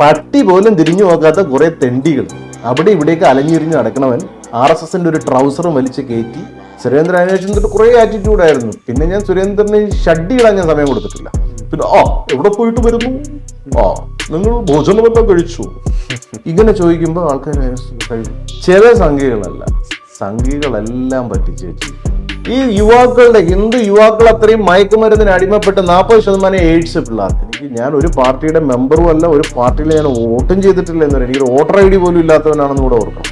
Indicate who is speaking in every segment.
Speaker 1: പട്ടി പോലും തിരിഞ്ഞു നോക്കാത്ത കുറെ തെണ്ടികൾ. അവിടെ ഇവിടെയൊക്കെ അലഞ്ഞിരിഞ്ഞ് നടക്കണവൻ ആർ എസ് എസിന്റെ ഒരു ട്രൗസറും വലിച്ച് കയറ്റി സുരേന്ദ്രൻ അന്വേഷണം തൊട്ട് കുറെ ആറ്റിറ്റ്യൂഡ് ആയിരുന്നു. പിന്നെ ഞാൻ സുരേന്ദ്രനെ ഷഡ്ഡി ഇടാൻ ഞാൻ സമയം കൊടുത്തിട്ടില്ല. പിന്നെ ആ എവിടെ പോയിട്ട് വരുന്നു? ആ നിങ്ങൾ ഭോജനമെല്ലാം കഴിച്ചു? ഇങ്ങനെ ചോദിക്കുമ്പോൾ ആൾക്കാർ ചില സംഖ്യകളല്ല. സംഖ്യകളെല്ലാം പറ്റിച്ച് ഈ യുവാക്കളുടെ ഹിന്ദു യുവാക്കൾ അത്രയും മയക്കുമരുന്നിന് അടിമപ്പെട്ട് നാൽപ്പത് ശതമാനം എയ്ഡ്സ് പിള്ളേർക്ക്. എനിക്ക് ഞാൻ ഒരു പാർട്ടിയുടെ മെമ്പറും അല്ല ഒരു പാർട്ടിയിൽ ഞാൻ വോട്ടും ചെയ്തിട്ടില്ല എന്ന് എനിക്ക് വോട്ടർ ഐ ഡി പോലും ഇല്ലാത്തവനാണെന്ന് കൂടെ ഓർക്കണം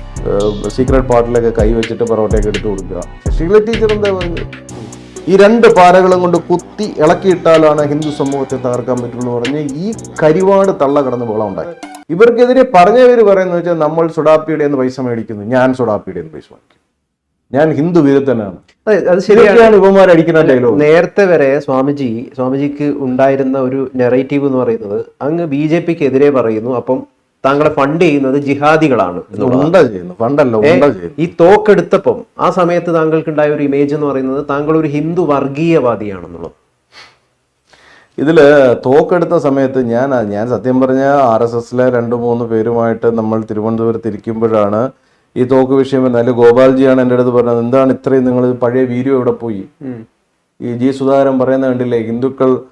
Speaker 1: സീക്രട്ട് പാർട്ടിലൊക്കെ കൈവച്ചിട്ട് പൊറോട്ടയൊക്കെ എടുത്തു കൊടുക്കുക. ശശികല ടീച്ചർ എന്താ പറയുന്നത് ഈ രണ്ട് പാരകളും കൊണ്ട് കുത്തി ഇളക്കിയിട്ടാലാണ് ഹിന്ദു സമൂഹത്തെ തകർക്കാൻ പറ്റുള്ളൂ പറഞ്ഞ് ഈ കരിവാട് തള്ള കടന്ന് ബഹളം ഉണ്ടായി ഇവർക്കെതിരെ പറഞ്ഞവർ പറയുന്നത് വെച്ചാൽ നമ്മൾ സുഡാപ്പിയുടെ നിന്ന് പൈസ മേടിക്കുന്നു ഞാൻ സുഡാപ്പിയുടെ നിന്ന് പൈസ മേടിക്കും. ഞാൻ ഹിന്ദു വിരുദ്ധനാണ്.
Speaker 2: അത് ശരിയാണ്.
Speaker 1: ഉപമാരടിക്കുന്ന ഡയലോഗ്
Speaker 2: നേരത്തെ വരെ സ്വാമിജി സ്വാമിജിക്ക് ഉണ്ടായിരുന്ന ഒരു നെറേറ്റീവ് എന്ന് പറയുന്നത് അങ്ങ് ബി ജെ പിക്ക് എതിരെ പറയുന്നു അപ്പം താങ്കളെ ഫണ്ട് ചെയ്യുന്നത് ജിഹാദികളാണ് ഈ തോക്കെടുത്തപ്പം ആ സമയത്ത് താങ്കൾക്ക് ഉണ്ടായ ഒരു ഇമേജ് എന്ന് പറയുന്നത് താങ്കൾ ഒരു ഹിന്ദു വർഗീയവാദിയാണെന്നുള്ളത്.
Speaker 1: ഇതിൽ തോക്കെടുത്ത സമയത്ത് ഞാൻ ഞാൻ സത്യം പറഞ്ഞ ആർ എസ് എസിലെ രണ്ട് മൂന്ന് പേരുമായിട്ട് നമ്മൾ തിരുവനന്തപുരത്ത് ഇരിക്കുമ്പോഴാണ് ഈ തോക്ക് വിഷയം അതിൽ ഗോപാൽജിയാണ് എന്റെ അടുത്ത് പറഞ്ഞത്. എന്താണ് ഇത്രയും നിങ്ങൾ പഴയ വീഡിയോ എവിടെ പോയി? ഈ ജി സുധാകരൻ പറയുന്ന കണ്ടില്ലേ ഹിന്ദുക്കൾ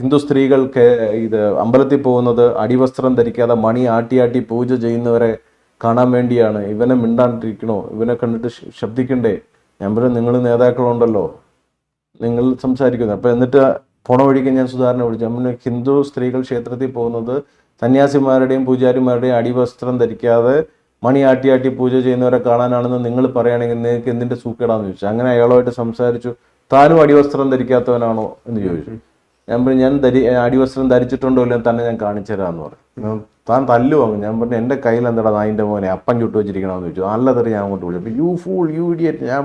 Speaker 1: ഹിന്ദു സ്ത്രീകൾക്ക് ഇത് അമ്പലത്തിൽ പോകുന്നത് അടിവസ്ത്രം ധരിക്കാതെ മണി ആട്ടി ആട്ടി പൂജ ചെയ്യുന്നവരെ കാണാൻ വേണ്ടിയാണ്. ഇവനെ മിണ്ടാണ്ടിരിക്കണോ? ഇവനെ കണ്ടിട്ട് ശബ്ദിക്കണ്ടേ? ഞാൻ പറഞ്ഞു നിങ്ങൾ നേതാക്കളുണ്ടല്ലോ. നിങ്ങൾ സംസാരിക്കുന്നു. അപ്പൊ എന്നിട്ട് പോണ വഴിക്ക് ഞാൻ സുധാരണ വിളിച്ചു. അമ്മ ഹിന്ദു സ്ത്രീകൾ ക്ഷേത്രത്തിൽ പോകുന്നത് സന്യാസിമാരുടെയും പൂജാരിമാരുടെയും അടിവസ്ത്രം ധരിക്കാതെ മണി ആട്ടി ആട്ടി പൂജ ചെയ്യുന്നവരെ കാണാനാണെന്ന് നിങ്ങൾ പറയുകയാണെങ്കിൽ നിങ്ങൾക്ക് എന്തിന്റെ സൂക്കേടാന്ന് ചോദിച്ചു. അങ്ങനെ അയാളുമായിട്ട് സംസാരിച്ചു. താനും അടിവസ്ത്രം ധരിക്കാത്തവനാണോ എന്ന് ചോദിച്ചു. ഞാൻ പറഞ്ഞു ഞാൻ ധരി അടിവസ്ത്രം ധരിച്ചിട്ടുണ്ടോ ഇല്ല തന്നെ ഞാൻ കാണിച്ചു പറഞ്ഞു. താൻ തല്ലു വാങ്ങും ഞാൻ പറഞ്ഞു എന്റെ കയ്യിൽ എന്താടാ നായിന്റെ മോനെ? അപ്പം ചുട്ടു വെച്ചിരിക്കണമെന്ന് ചോദിച്ചു. നല്ല തെറി ഞാൻ അങ്ങോട്ട് വിളിച്ചു. യു ഫൂൾ യു ഇഡിയറ്റ് ഞാൻ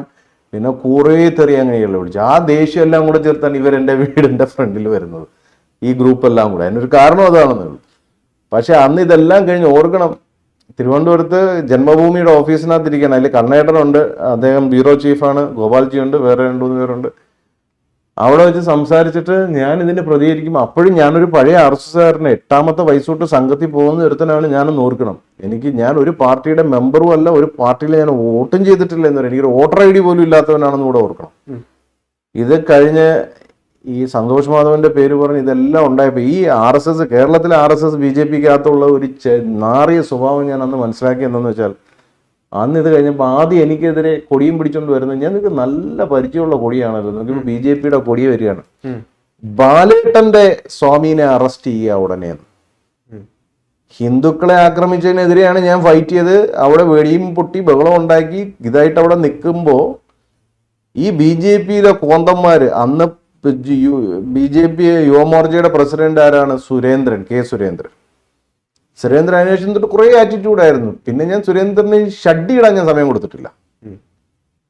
Speaker 1: പിന്നെ കുറേ തെറി അങ്ങനെയുള്ള വിളിച്ചു. ആ ദേഷ്യം എല്ലാം കൂടെ ചേർത്താണ് എന്റെ വീടിന്റെ ഫ്രണ്ടിൽ വരുന്നത്. ഈ ഗ്രൂപ്പ് എല്ലാം കൂടെ. അതിനൊരു കാരണം അതാണെന്നുള്ളൂ പക്ഷെ അന്ന് ഇതെല്ലാം കഴിഞ്ഞ് ഓർക്കണം. തിരുവനന്തപുരത്ത് ജന്മഭൂമിയുടെ ഓഫീസിനകത്ത് ഇരിക്കുകയാണ് അതിൽ കണ്ണേട്ടനുണ്ട് അദ്ദേഹം ബ്യൂറോ ചീഫാണ് ഗോപാൽജി ഉണ്ട് വേറെ രണ്ടു മൂന്ന് പേരുണ്ട്. അവിടെ വെച്ച് സംസാരിച്ചിട്ട് ഞാൻ ഇതിന് പ്രതികരിക്കുമ്പോൾ അപ്പോഴും ഞാനൊരു പഴയ ആർ എസ് എസ്കാരന് എട്ടാമത്തെ വയസ്സോട്ട് സംഘത്തിൽ പോകുന്ന ഒരുത്തനാണ് ഞാനൊന്ന് ഓർക്കണം. എനിക്ക് ഞാൻ ഒരു പാർട്ടിയുടെ മെമ്പറും അല്ല ഒരു പാർട്ടിയിൽ ഞാൻ വോട്ടും ചെയ്തിട്ടില്ല എന്ന് പറയുന്നത് എനിക്ക് വോട്ടർ ഐ ഡി പോലും ഇല്ലാത്തവനാണെന്ന് കൂടെ ഓർക്കണം. ഇത് കഴിഞ്ഞ് ഈ സന്തോഷ് മാധവന്റെ പേര് പറഞ്ഞ് ഇതെല്ലാം ഉണ്ടായപ്പോൾ ഈ ആർ എസ് എസ് കേരളത്തിലെ R S S B J പിക്കകത്തുള്ള ഒരു നാറിയ സ്വഭാവം ഞാൻ അന്ന് മനസ്സിലാക്കി എന്തെന്ന് വെച്ചാൽ അന്ന് ഇത് കഴിഞ്ഞപ്പോൾ ആദ്യം എനിക്കെതിരെ കൊടിയും പിടിച്ചുകൊണ്ട് വരുന്നത് ഞാൻ നിങ്ങൾക്ക് നല്ല പരിചയമുള്ള കൊടിയാണല്ലോ. നിങ്ങൾക്ക് ബി ജെ പിയുടെ കൊടി വരികയാണ്. ബാലേട്ടന്റെ സ്വാമീനെ അറസ്റ്റ് ചെയ്യുക ഉടനെ ഹിന്ദുക്കളെ ആക്രമിച്ചതിനെതിരെയാണ് ഞാൻ ഫൈറ്റ് ചെയ്ത് അവിടെ വെടിയും പൊട്ടി ബഹളം ഉണ്ടാക്കി ഇതായിട്ട് അവിടെ നിൽക്കുമ്പോൾ ഈ ബി ജെ പിയിലെ കോന്തന്മാർ അന്ന് ബി ജെ പി യുവമോർച്ചയുടെ പ്രസിഡന്റ് ആരാണ്? സുരേന്ദ്രൻ കെ സുരേന്ദ്രൻ. സുരേന്ദ്രൻ അന്വേഷണം തൊട്ട് കുറെ ആറ്റിറ്റ്യൂഡ് ആയിരുന്നു. പിന്നെ ഞാൻ സുരേന്ദ്രന് ഷഡ്ഡി ഇടാൻ ഞാൻ സമയം കൊടുത്തിട്ടില്ല.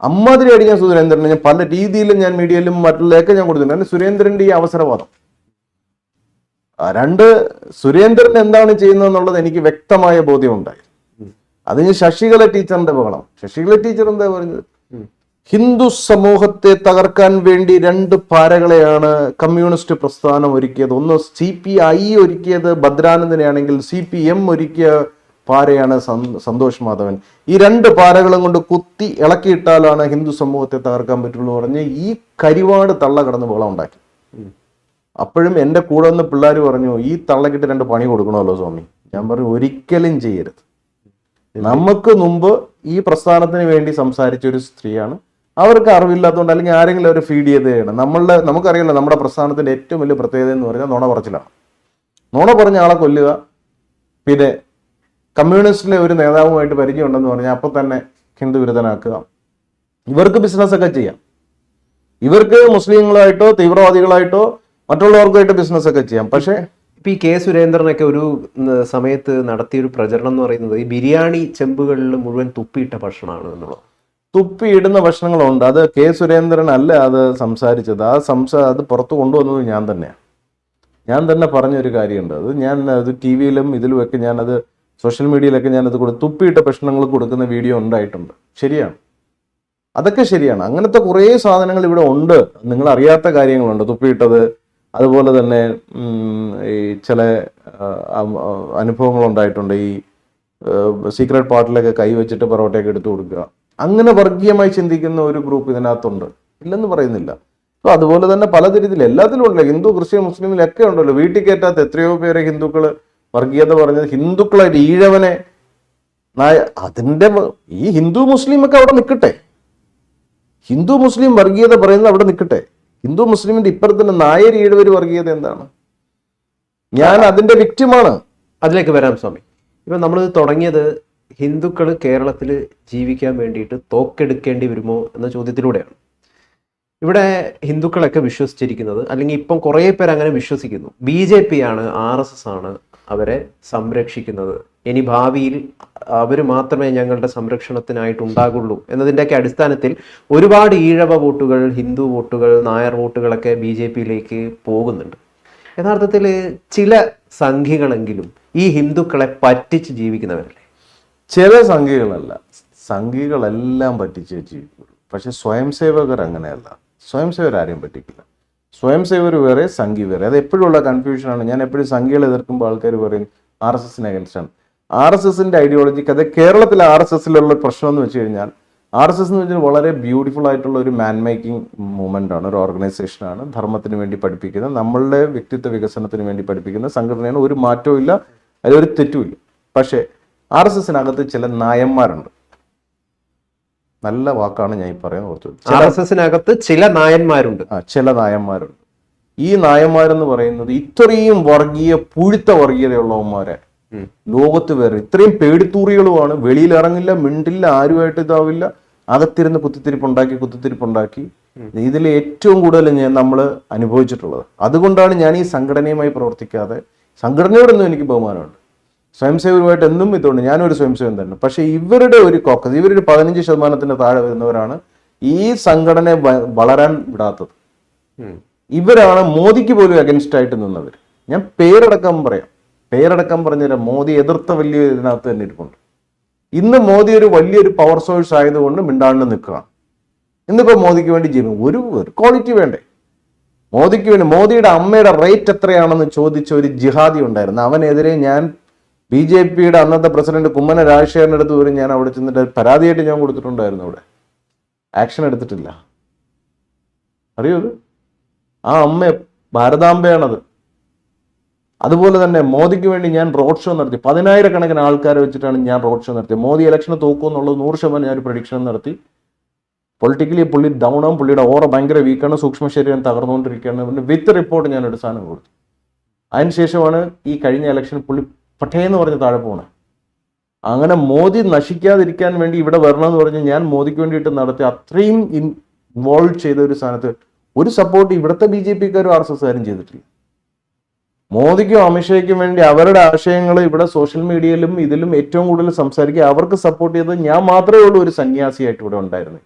Speaker 1: അമ്മാതിരി അടിക്കാൻ ഞാൻ സുരേന്ദ്രനെ ഞാൻ പല രീതിയിലും ഞാൻ മീഡിയയിലും മറ്റുള്ളതൊക്കെ ഞാൻ കൊടുത്തിട്ടുണ്ട്. അതിന് സുരേന്ദ്രന്റെ ഈ അവസരവാദം. രണ്ട് സുരേന്ദ്രൻ എന്താണ് ചെയ്യുന്നത് എന്നുള്ളത് എനിക്ക് വ്യക്തമായ ബോധ്യമുണ്ടായി. അതിന് ശശികല ടീച്ചറിന്റെ ബഹളം. ശശികല ടീച്ചർ എന്താ പറഞ്ഞത് ഹിന്ദു സമൂഹത്തെ തകർക്കാൻ വേണ്ടി രണ്ട് പാരകളെയാണ് കമ്മ്യൂണിസ്റ്റ് പ്രസ്ഥാനം ഒരുക്കിയത്. ഒന്ന് സി പി ഐ ഒരുക്കിയത് ഭദ്രാനന്ദനെയാണെങ്കിൽ സി പി എം ഒരുക്കിയ പാരയാണ് സന്തോഷ് മാധവൻ. ഈ രണ്ട് പാരകളും കൊണ്ട് കുത്തി ഇളക്കിയിട്ടാലാണ് ഹിന്ദു സമൂഹത്തെ തകർക്കാൻ പറ്റുള്ളൂ പറഞ്ഞ് ഈ കരിവാട് തള്ള കടന്ന് വിള ഉണ്ടാക്കി. അപ്പോഴും എന്റെ കൂടെ നിന്ന് പിള്ളേർ പറഞ്ഞു ഈ തള്ളക്കിട്ട് രണ്ട് പണി കൊടുക്കണമല്ലോ സ്വാമി. ഞാൻ പറഞ്ഞു ഒരിക്കലും ചെയ്യരുത്. നമുക്ക് മുമ്പ് ഈ പ്രസ്ഥാനത്തിന് വേണ്ടി സംസാരിച്ച ഒരു സ്ത്രീയാണ് അവർക്ക് അറിവില്ലാത്തതുകൊണ്ട് അല്ലെങ്കിൽ ആരെങ്കിലും അവർ ഫീഡ് ചെയ്ത് ചെയ്യണം നമ്മളുടെ നമുക്കറിയാലോ നമ്മുടെ പ്രസ്ഥാനത്തിന്റെ ഏറ്റവും വലിയ പ്രത്യേകത എന്ന് പറഞ്ഞാൽ നുണ പറച്ചിലാണ്. നുണ പറഞ്ഞ ആളെ കൊല്ലുക പിന്നെ കമ്മ്യൂണിസ്റ്റിലെ ഒരു നേതാവുമായിട്ട് പരിചയമുണ്ടെന്ന് പറഞ്ഞാൽ അപ്പോൾ തന്നെ ഹിന്ദു വിരുദ്ധനാക്കുക. ഇവർക്ക് ബിസിനസ് ഒക്കെ ചെയ്യാം. ഇവർക്ക് മുസ്ലിങ്ങളായിട്ടോ തീവ്രവാദികളായിട്ടോ മറ്റുള്ളവർക്കായിട്ട് ബിസിനസ് ഒക്കെ ചെയ്യാം. പക്ഷേ
Speaker 2: ഇപ്പൊ ഈ കെ സുരേന്ദ്രനൊക്കെ ഒരു സമയത്ത് നടത്തിയ ഒരു പ്രചരണം എന്ന് പറയുന്നത് ഈ ബിരിയാണി ചെമ്പുകളിൽ മുഴുവൻ തുപ്പിയിട്ട ഭക്ഷണമാണ് എന്നുള്ളത്
Speaker 1: തുപ്പിയിടുന്ന ഭക്ഷണങ്ങളുണ്ട്. അത് കെ സുരേന്ദ്രൻ അല്ല അത് സംസാരിച്ചത്. ആ സംസാ അത് പുറത്തു കൊണ്ടുവന്നത് ഞാൻ തന്നെയാണ് ഞാൻ തന്നെ പറഞ്ഞൊരു കാര്യമുണ്ട്. അത് ഞാൻ അത് ടി വിയിലും ഇതിലുമൊക്കെ ഞാനത് സോഷ്യൽ മീഡിയയിലൊക്കെ ഞാനത് കൊടു തുപ്പിയിട്ട ഭക്ഷണങ്ങൾ കൊടുക്കുന്ന വീഡിയോ ഉണ്ടായിട്ടുണ്ട്. ശരിയാണ്. അതൊക്കെ ശരിയാണ്. അങ്ങനത്തെ കുറേ സാധനങ്ങൾ ഇവിടെ ഉണ്ട്. നിങ്ങൾ അറിയാത്ത കാര്യങ്ങളുണ്ട്. തുപ്പിയിട്ടത് അതുപോലെ തന്നെ ഈ ചില അനുഭവങ്ങൾ ഉണ്ടായിട്ടുണ്ട്. ഈ സീക്രട്ട് പാർട്ടിലൊക്കെ കൈവച്ചിട്ട് പൊറോട്ടയൊക്കെ എടുത്തു കൊടുക്കുക. അങ്ങനെ വർഗീയമായി ചിന്തിക്കുന്ന ഒരു ഗ്രൂപ്പ് ഇതിനകത്തുണ്ട്. ഇല്ലെന്ന് പറയുന്നില്ല. അപ്പോൾ അതുപോലെ തന്നെ പല രീതിയിൽ എല്ലാത്തിലും ഉണ്ടല്ലോ ഹിന്ദു ക്രിസ്ത്യൻ മുസ്ലിമിലൊക്കെ ഉണ്ടല്ലോ. വീട്ടിൽ കയറ്റാത്ത എത്രയോ പേരെ ഹിന്ദുക്കൾ വർഗീയത പറഞ്ഞത് ഹിന്ദുക്കളെ ഈഴവനെ നായ അതിന്റെ ഈ ഹിന്ദു മുസ്ലിം ഒക്കെ അവിടെ നിൽക്കട്ടെ ഹിന്ദു മുസ്ലിം വർഗീയത പറയുന്നത് അവിടെ നിൽക്കട്ടെ ഹിന്ദു മുസ്ലിമിന്റെ ഇപ്പുറത്തിന്റെ നായർ ഈഴവര് വർഗീയത എന്താണ്? ഞാൻ അതിന്റെ വിക്റ്റിമാണ്
Speaker 2: അതിലേക്ക് വരാം സ്വാമി. ഇപ്പൊ നമ്മൾ തുടങ്ങിയത് ഹിന്ദുക്കൾ കേരളത്തിൽ ജീവിക്കാൻ വേണ്ടിയിട്ട് തോക്കെടുക്കേണ്ടി വരുമോ എന്ന ചോദ്യത്തിലൂടെയാണ്. ഇവിടെ ഹിന്ദുക്കളൊക്കെ വിശ്വസിച്ചിരിക്കുന്നത് അല്ലെങ്കിൽ ഇപ്പം കുറേ പേര് അങ്ങനെ വിശ്വസിക്കുന്നു. ബി ജെ പി ആണ് ആർ എസ് എസ് ആണ് അവരെ സംരക്ഷിക്കുന്നത്. ഇനി ഭാവിയിൽ അവർ മാത്രമേ ഞങ്ങളുടെ സംരക്ഷണത്തിനായിട്ട് ഉണ്ടാകുള്ളൂ എന്നതിന്റെയൊക്കെ അടിസ്ഥാനത്തിൽ ഒരുപാട് ഈഴവ വോട്ടുകൾ ഹിന്ദു വോട്ടുകൾ നായർ വോട്ടുകളൊക്കെ ബി ജെ പിയിലേക്ക് പോകുന്നുണ്ട്. യഥാർത്ഥത്തിൽ ചില സംഘികളെങ്കിലും ഈ ഹിന്ദുക്കളെ പറ്റിച്ച് ജീവിക്കുന്നവരല്ലേ?
Speaker 1: ചില സംഖ്യകളല്ല സംഖ്യകളെല്ലാം പറ്റിച്ചേ ജീവിക്കുള്ളൂ പക്ഷെ സ്വയം സേവകർ അങ്ങനെയല്ല. സ്വയം സേവർ ആരെയും പറ്റിക്കില്ല. സ്വയം സേവർ വേറെ സംഖ്യ വേറെ. അത് എപ്പോഴുള്ള കൺഫ്യൂഷനാണ് ഞാൻ എപ്പോഴും സംഖ്യകൾ എതിർക്കുമ്പോൾ ആൾക്കാർ പറയും ആർ എസ് എസിന് അഗൻസ്റ്റാണ് ആർ എസ് എസിന്റെ ഐഡിയോളജിക്ക് അത് കേരളത്തിലെ ആർ എസ് എസിലുള്ള പ്രശ്നം എന്ന് വെച്ച് കഴിഞ്ഞാൽ ആർ എസ് എസ് എന്ന് വെച്ചാൽ വളരെ ബ്യൂട്ടിഫുൾ ആയിട്ടുള്ള ഒരു മാൻ മേക്കിംഗ് മൂവ്മെന്റ് ആണ് ഒരു ഓർഗനൈസേഷൻ ആണ്. ധർമ്മത്തിന് വേണ്ടി പഠിപ്പിക്കുന്ന നമ്മളുടെ വ്യക്തിത്വ വികസനത്തിന് വേണ്ടി പഠിപ്പിക്കുന്ന സംഘടനയാണ്. ഒരു മാറ്റവും ഇല്ല. അതിലൊരു തെറ്റുമില്ല പക്ഷേ ആർ എസ് എസിനകത്ത് ചില നായന്മാരുണ്ട്. നല്ല വാക്കാണ് ഞാൻ ഈ പറയാൻ ഓർത്തു
Speaker 2: ആർ എസ് എസിനകത്ത് ചില നായന്മാരുണ്ട്.
Speaker 1: ആ ചില നായന്മാരുണ്ട്. ഈ നായന്മാരെന്ന് പറയുന്നത് ഇത്രയും വർഗീയ പുഴുത്ത വർഗീയതയുള്ളവന്മാരെ. ലോകത്ത് വേറെ ഇത്രയും പേടിത്തൂറികളുമാണ്. വെളിയിൽ ഇറങ്ങില്ല മിണ്ടില്ല ആരുമായിട്ട് ഇതാവില്ല. അകത്തിരുന്ന് കുത്തിത്തിരിപ്പുണ്ടാക്കി കുത്തിത്തിരിപ്പുണ്ടാക്കി ഇതിൽ ഏറ്റവും കൂടുതൽ ഞാൻ നമ്മൾ അനുഭവിച്ചിട്ടുള്ളത്. അതുകൊണ്ടാണ് ഞാൻ ഈ സംഘടനയുമായി പ്രവർത്തിക്കാതെ സംഘടനയോടൊന്നും എനിക്ക് ബഹുമാനമുണ്ട്. സ്വയം സേവകരുമായിട്ട് എന്നും ഇതുണ്ട്. ഞാനൊരു സ്വയംസേവൻ തന്നെ. പക്ഷേ ഇവരുടെ ഒരു കോക്കസ് ഇവരൊരു പതിനഞ്ച് ശതമാനത്തിന്റെ താഴെ വരുന്നവരാണ് ഈ സംഘടന വ- വളരാൻ വിടാത്തത്. ഇവരാണ് മോദിക്ക് പോലും അഗൻസ്റ്റ് ആയിട്ട് നിന്നവർ ഞാൻ പേരടക്കം പറയാം. പേരടക്കം പറഞ്ഞുതരാം. മോദി എതിർത്ത വലിയ ഇതിനകത്ത് തന്നെ ഇരിപ്പുണ്ട്. ഇന്ന് മോദി ഒരു വലിയൊരു പവർ സോഴ്സ് ആയതുകൊണ്ട് മിണ്ടാണ്ട് നിൽക്കുകയാണ് ഇന്നിപ്പോൾ മോദിക്ക് വേണ്ടി ജീവിക്കും ഒരു ഒരു ക്വാളിറ്റി വേണ്ടേ? മോദിക്ക് വേണ്ടി മോദിയുടെ അമ്മയുടെ റേറ്റ് എത്രയാണെന്ന് ചോദിച്ച ഒരു ജിഹാദി ഉണ്ടായിരുന്നു. അവനെതിരെ ഞാൻ ബി ജെ പിയുടെ അന്നത്തെ പ്രസിഡന്റ് കുമ്മന രാജശേഖരന്റെ അടുത്ത് വരും ഞാൻ അവിടെ ചെന്നിട്ട് പരാതിയായിട്ട് ഞാൻ കൊടുത്തിട്ടുണ്ടായിരുന്നു അവിടെ. ആക്ഷൻ എടുത്തിട്ടില്ല. അറിയോ അത് ആ അമ്മ ഭാരതാംബയാണത്. അതുപോലെ തന്നെ മോദിക്ക് വേണ്ടി ഞാൻ റോഡ് ഷോ നടത്തി. പതിനായിരക്കണക്കിന് ആൾക്കാരെ വെച്ചിട്ടാണ് ഞാൻ റോഡ് ഷോ നടത്തിയത്. മോദി ഇലക്ഷന് തോക്കും എന്നുള്ളത് നൂറ് ശതമാനം ഞാൻ ഒരു പ്രഡിക്ഷൻ നടത്തി. പൊളിറ്റിക്കലി പുള്ളി ഡൗൺ ആവും. പുള്ളിയുടെ ഓറ ഭയങ്കര വീക്കാണ് സൂക്ഷ്മ ശരീരം തകർന്നുകൊണ്ടിരിക്കുകയാണ്. പിന്നെ വിത്ത് റിപ്പോർട്ട് ഞാൻ ഒരു സാധനം കൊടുത്തു. അതിനുശേഷമാണ് ഈ കഴിഞ്ഞ ഇലക്ഷൻ പുള്ളി പട്ടേന്ന് പറഞ്ഞ് താഴെ പോണേ. അങ്ങനെ മോദി നശിക്കാതിരിക്കാൻ വേണ്ടി ഇവിടെ വരണമെന്ന് പറഞ്ഞ് ഞാൻ മോദിക്ക് വേണ്ടിയിട്ട് നടത്തി അത്രയും ഇൻവോൾവ് ചെയ്ത ഒരു സ്ഥാനത്ത് ഒരു സപ്പോർട്ട് ഇവിടുത്തെ ബി ജെ പിക്കാരും ആർ എസ് എസ്കാരും ചെയ്തിട്ടില്ല. മോദിക്കും അമിത്ഷയ്ക്കും വേണ്ടി അവരുടെ ആശയങ്ങൾ ഇവിടെ സോഷ്യൽ മീഡിയയിലും ഇതിലും ഏറ്റവും കൂടുതൽ സംസാരിക്കുക അവർക്ക് സപ്പോർട്ട് ചെയ്തത് ഞാൻ മാത്രമേ ഉള്ളൂ ഒരു സന്യാസിയായിട്ട് ഇവിടെ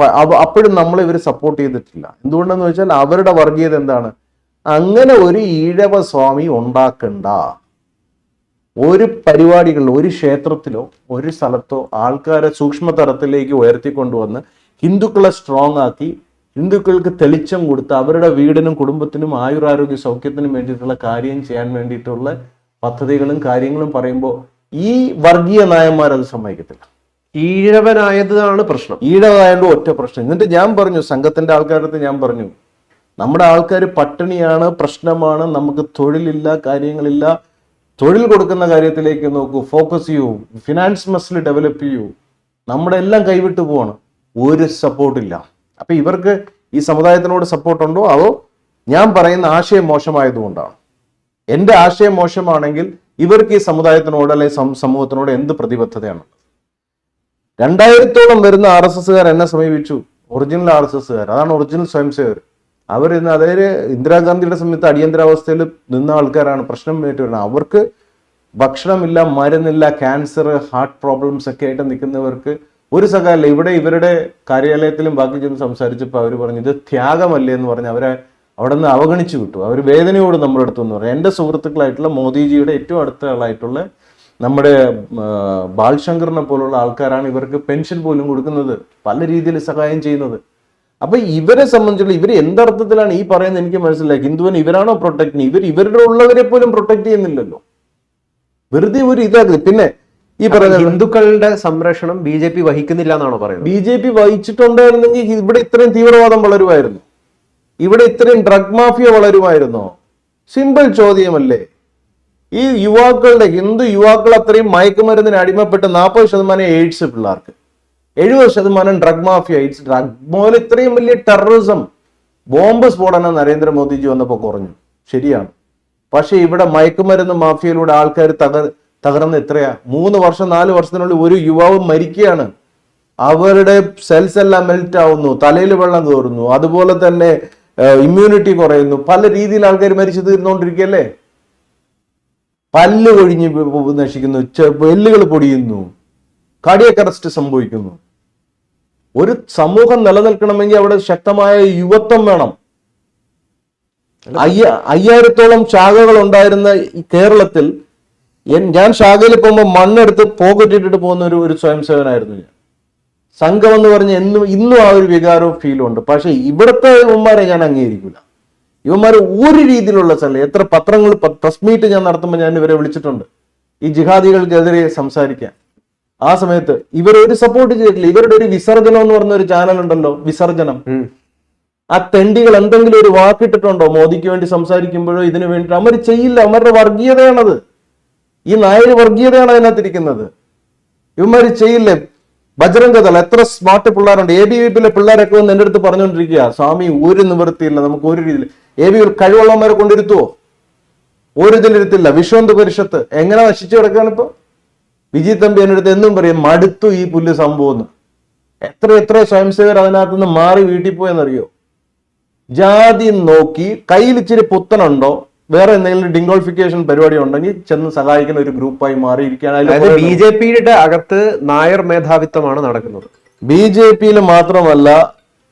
Speaker 1: അവ- അപ്പോഴും നമ്മൾ ഇവർ സപ്പോർട്ട് ചെയ്തിട്ടില്ല. എന്തുകൊണ്ടെന്ന് വെച്ചാൽ അവരുടെ വർഗീയത എന്താണ്? അങ്ങനെ ഒരു ഈഴവ സ്വാമി ഉണ്ടാക്കണ്ട. ഒരു പരിപാടികളിൽ ഒരു ക്ഷേത്രത്തിലോ ഒരു സ്ഥലത്തോ ആൾക്കാരെ സൂക്ഷ്മ തലത്തിലേക്ക് ഉയർത്തിക്കൊണ്ടുവന്ന് ഹിന്ദുക്കളെ സ്ട്രോങ് ആക്കി ഹിന്ദുക്കൾക്ക് തെളിച്ചം കൊടുത്ത് അവരുടെ വീടിനും കുടുംബത്തിനും ആയുരാരോഗ്യ സൗഖ്യത്തിനും വേണ്ടിയിട്ടുള്ള കാര്യം ചെയ്യാൻ വേണ്ടിയിട്ടുള്ള പദ്ധതികളും കാര്യങ്ങളും പറയുമ്പോൾ ഈ വർഗീയ നായന്മാർ അത് സമ്മതിക്കത്തില്ല.
Speaker 2: ഈഴവനായതാണ് പ്രശ്നം.
Speaker 1: ഈഴവനായതുകൊണ്ട് ഒറ്റ പ്രശ്നം. എന്നിട്ട് ഞാൻ പറഞ്ഞു സംഘത്തിന്റെ ആൾക്കാരുടെ ഞാൻ പറഞ്ഞു നമ്മുടെ ആൾക്കാർ പട്ടിണിയാണ് പ്രശ്നമാണ് നമുക്ക് തൊഴിലില്ല കാര്യങ്ങളില്ല. തൊഴിൽ കൊടുക്കുന്ന കാര്യത്തിലേക്ക് നോക്കൂ ഫോക്കസ് ചെയ്യൂ ഫിനാൻസ് മസിൽ ഡെവലപ്പ് ചെയ്യൂ. നമ്മുടെ എല്ലാം കൈവിട്ട് പോവാണ്. ഒരു സപ്പോർട്ടില്ല അപ്പൊ ഇവർക്ക് ഈ സമുദായത്തിനോട് സപ്പോർട്ട് ഉണ്ടോ? അതോ ഞാൻ പറയുന്ന ആശയം മോശമായതുകൊണ്ടാണ് എന്റെ ആശയം മോശമാണെങ്കിൽ ഇവർക്ക് ഈ സമുദായത്തിനോട് അല്ലെ സമൂഹത്തിനോട് എന്ത് പ്രതിബദ്ധതയാണ്? രണ്ടായിരത്തോളം വരുന്ന ആർ എസ് എസ്സുകാർ എന്നെ സമീപിച്ചു. ഒറിജിനൽ ആർ എസ് എസ്സുകാർ. അതാണ് ഒറിജിനൽ സ്വയം ഇന്ന് അതായത് ഇന്ദിരാഗാന്ധിയുടെ സമയത്ത് അടിയന്തരാവസ്ഥയിൽ നിന്ന ആൾക്കാരാണ്. പ്രശ്നം നേരിട്ട് വരുന്നത് അവർക്ക് ഭക്ഷണമില്ല മരുന്നില്ല ക്യാൻസർ ഹാർട്ട് പ്രോബ്ലംസ് ഒക്കെ ആയിട്ട് നിൽക്കുന്നവർക്ക് ഒരു സഹായമല്ല. ഇവിടെ ഇവരുടെ കാര്യാലയത്തിലും ബാക്കി ചെന്ന് സംസാരിച്ചപ്പോൾ അവർ പറഞ്ഞു ഇത് ത്യാഗമല്ലേ എന്ന് പറഞ്ഞ് അവരെ അവിടെ നിന്ന് അവഗണിച്ചു വിട്ടു. അവർ വേദനയോട് നമ്മുടെ അടുത്ത് എന്ന് പറഞ്ഞു. എന്റെ സുഹൃത്തുക്കളായിട്ടുള്ള മോദിജിയുടെ ഏറ്റവും അടുത്ത ആളായിട്ടുള്ള നമ്മുടെ ബാൽശങ്കറിനെ പോലുള്ള ആൾക്കാരാണ് ഇവർക്ക് പെൻഷൻ പോലും കൊടുക്കുന്നത്. പല രീതിയിൽ സഹായം ചെയ്യുന്നത്. അപ്പൊ ഇവരെ സംബന്ധിച്ചുള്ള ഇവർ എന്തർത്ഥത്തിലാണ് ഈ പറയുന്നത് എനിക്ക് മനസ്സിലായി. ഹിന്ദുവിന് ഇവരാണോ പ്രൊട്ടക്ട് ഇവർ ഇവരുടെ ഉള്ളവരെ പോലും പ്രൊട്ടക്ട് ചെയ്യുന്നില്ലല്ലോ. വെറുതെ ഒരു ഇതാക്കി പിന്നെ ഈ പറയുന്നത്
Speaker 2: ഹിന്ദുക്കളുടെ സംരക്ഷണം ബി ജെ പി വഹിക്കുന്നില്ല എന്നാണോ പറയുന്നത്?
Speaker 1: ബി ജെ പി വഹിച്ചിട്ടുണ്ടായിരുന്നെങ്കിൽ ഇവിടെ ഇത്രയും തീവ്രവാദം വളരുമായിരുന്നു. ഇവിടെ ഇത്രയും ഡ്രഗ് മാഫിയ വളരുമായിരുന്നോ? സിമ്പിൾ ചോദ്യമല്ലേ. ഈ യുവാക്കളുടെ ഹിന്ദു യുവാക്കൾ അത്രയും മയക്കുമരുന്നിന് അടിമപ്പെട്ട് നാൽപ്പത് ശതമാനം എയ്ഡ്സ് പിള്ളേർക്ക്. എഴുപത് ശതമാനം ഡ്രഗ് മാഫിയ ഇറ്റ്സ് ഡ്രഗ് പോലെ ഇത്രയും വലിയ ടെററിസം ബോംബ് സ്ഫോടനം നരേന്ദ്രമോദിജി വന്നപ്പോൾ കുറഞ്ഞു. ശരിയാണ്. പക്ഷേ ഇവിടെ മയക്കുമരുന്ന് മാഫിയയിലൂടെ ആൾക്കാർ തകർ തകർന്ന് എത്രയാ? മൂന്ന് വർഷം നാല് വർഷത്തിനുള്ളിൽ ഒരു യുവാവ് മരിക്കുകയാണ്. അവരുടെ സെൽസ് എല്ലാം മെൽറ്റ് ആവുന്നു. തലയിൽ വെള്ളം കയറുന്നു അതുപോലെ തന്നെ ഇമ്മ്യൂണിറ്റി കുറയുന്നു. പല രീതിയിൽ ആൾക്കാർ മരിച്ചു തീർന്നുകൊണ്ടിരിക്കുകയല്ലേ പല്ല് കൊഴിഞ്ഞ് നശിക്കുന്നു. എല്ലുകൾ പൊടിയുന്നു. കാർഡിയക് അറസ്റ്റ് സംഭവിക്കുന്നു. ഒരു സമൂഹം നിലനിൽക്കണമെങ്കിൽ അവിടെ ശക്തമായ യുവത്വം വേണം. അയ്യ അയ്യായിരത്തോളം ശാഖകൾ ഉണ്ടായിരുന്ന കേരളത്തിൽ ഞാൻ ശാഖയിൽ പോകുമ്പോൾ മണ്ണെടുത്ത് പോക്കറ്റിട്ടിട്ട് പോകുന്ന ഒരു ഒരു സ്വയം സേവനായിരുന്നു ഞാൻ. സംഘം എന്ന് പറഞ്ഞ എന്നും ഇന്നും ആ ഒരു വികാരവും ഫീലും ഉണ്ട് പക്ഷെ ഇവിടുത്തെ ഇവന്മാരെ ഞാൻ അംഗീകരിക്കില്ല ഇവന്മാർ ഒരു രീതിയിലുള്ള സ്ഥലം എത്ര പത്രങ്ങൾ പ്രസ് മീറ്റ് ഞാൻ നടത്തുമ്പോൾ ഞാൻ ഇവരെ വിളിച്ചിട്ടുണ്ട്. ഈ ജിഹാദികൾക്കെതിരെ സംസാരിക്കാൻ. ആ സമയത്ത് ഇവർ ഒരു സപ്പോർട്ട് ചെയ്തിട്ടില്ല. ഇവരുടെ ഒരു വിസർജനം എന്ന് പറഞ്ഞ ഒരു ചാനൽ ഉണ്ടല്ലോ വിസർജനം ആ തെണ്ടികൾ എന്തെങ്കിലും ഒരു വാക്കിട്ടിട്ടുണ്ടോ? മോദിക്ക് വേണ്ടി സംസാരിക്കുമ്പോഴോ ഇതിനു വേണ്ടി അവർ ചെയ്യില്ല. അവരുടെ വർഗീയതയാണത്. ഈ നായർ വർഗീയതയാണ് അതിനകത്തിരിക്കുന്നത്. ഇവന്മാര് ചെയ്യില്ലേ? ബജറംഗ ദൾ എത്ര സ്മാർട്ട് പിള്ളേരുണ്ട്. എ ബി വി പിയിലെ പിള്ളേരൊക്കെ വന്ന് എന്റെ അടുത്ത് പറഞ്ഞുകൊണ്ടിരിക്കുക. സ്വാമി ഒരു നിവൃത്തിയില്ല. നമുക്ക് ഒരു രീതിയിൽ. എ ബി കഴിവുള്ളവന്മാരെ കൊണ്ടിരുത്തുവോ ഒരു ഇതിലിരുത്തില്ല. വിശ്വന്ത് പരിഷത്ത്. എങ്ങനെ നശിച്ചു കിടക്കുകയാണ് ഇപ്പൊ വിജയ് തമ്പി എന്റെ അടുത്ത് എന്നും പറയും മടുത്തു ഈ പുല്ല് സംഭവം. എന്ന് എത്ര എത്ര സ്വയംസേവർ അതിനകത്ത് നിന്ന് മാറി വീട്ടിൽ പോയെന്നറിയോ? ജാതി നോക്കി കയ്യിൽ ഇച്ചിരി പുത്തനുണ്ടോ? വേറെ എന്തെങ്കിലും ഡിങ്കോളിഫിക്കേഷൻ പരിപാടി ഉണ്ടെങ്കിൽ ചെന്ന് സഹായിക്കുന്ന ഒരു ഗ്രൂപ്പായി മാറിയിരിക്കുകയാണ്.
Speaker 2: ബി ജെ പിയുടെ അകത്ത് നായർ മേധാവിത്വമാണ് നടക്കുന്നത്.
Speaker 1: ബി ജെ പിയിൽ മാത്രമല്ല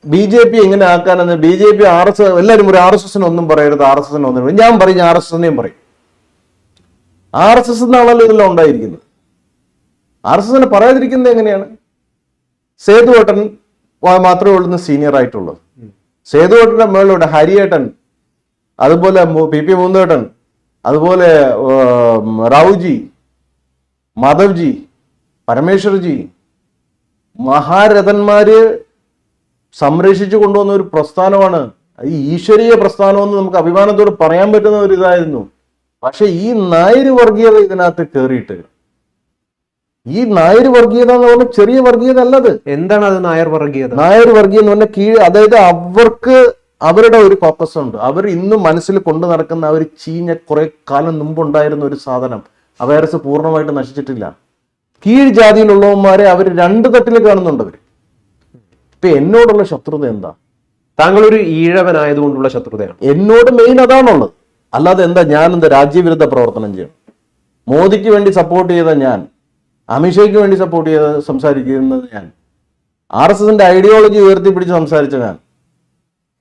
Speaker 1: ബി ജെ പി എങ്ങനെ ആക്കാനെന്ന് B J P R S എല്ലാവരും ഒരു ആർ എസ് എസിന് ഒന്നും പറയരുത് ആർ എസ് എസിന് ഒന്നും. ഞാൻ പറയും ആർ എസ് എസിനെയും പറയും. ആർ എസ് എസ് എന്നാണല്ലോ ഇതെല്ലാം ഉണ്ടായിരിക്കുന്നത്. ആർ എസ് എസിനെ പറയാതിരിക്കുന്നത് എങ്ങനെയാണ്? സേതുവേട്ടൻ മാത്രമേ ഉള്ളൂ സീനിയർ ആയിട്ടുള്ളത്. സേതുവേട്ടന്റെ മേളിലൂടെ ഹരിയേട്ടൻ അതുപോലെ പി പി മൂന്നേട്ടൻ അതുപോലെ റാവുജി മാധവ്ജി പരമേശ്വർജി മഹാരഥന്മാര് സംരക്ഷിച്ചു കൊണ്ടുവന്ന ഒരു പ്രസ്ഥാനമാണ്. ഈ ഈശ്വരീയ പ്രസ്ഥാനമെന്ന് നമുക്ക് അഭിമാനത്തോട് പറയാൻ പറ്റുന്ന ഒരു ഇതായിരുന്നു. പക്ഷെ ഈ നായര് വർഗീയത ഇതിനകത്ത് കയറിയിട്ട് ഈ നായർ വർഗീയത എന്ന് പറഞ്ഞ ചെറിയ വർഗീയത അല്ലത്
Speaker 2: എന്താണ് അത് നായർ വർഗീയത?
Speaker 1: നായർ വർഗീയ എന്ന് പറഞ്ഞ കീഴ് അതായത് അവർക്ക് അവരുടെ ഒരു പർപ്പസ് ഉണ്ട്. അവർ ഇന്നും മനസ്സിൽ കൊണ്ടു നടക്കുന്ന ഒരു ചീഞ്ഞ കുറെ കാലം മുമ്പുണ്ടായിരുന്ന ഒരു സാധനം ആ വൈറസ് പൂർണമായിട്ട് നശിച്ചിട്ടില്ല. കീഴ് ജാതിയിലുള്ളവന്മാരെ അവർ രണ്ട് തട്ടിൽ കാണുന്നുണ്ട് അവർ. ഇപ്പൊ എന്നോടുള്ള ശത്രുത എന്താ?
Speaker 2: താങ്കൾ ഒരു ഈഴവനായതുകൊണ്ടുള്ള ശത്രുതയാണ്.
Speaker 1: എന്നോട് മെയിൻ അതാണുള്ളത്. അല്ലാതെ എന്താ ഞാൻ എന്താ രാജ്യവിരുദ്ധ പ്രവർത്തനം ചെയ്യണം? മോദിക്ക് വേണ്ടി സപ്പോർട്ട് ചെയ്ത ഞാൻ അമിത്ഷയ്ക്ക് വേണ്ടി സപ്പോർട്ട് ചെയ്ത് സംസാരിക്കുന്നത് ഞാൻ. ആർ എസ് എസിന്റെ ഐഡിയോളജി ഉയർത്തിപ്പിടിച്ച് സംസാരിച്ച ഞാൻ.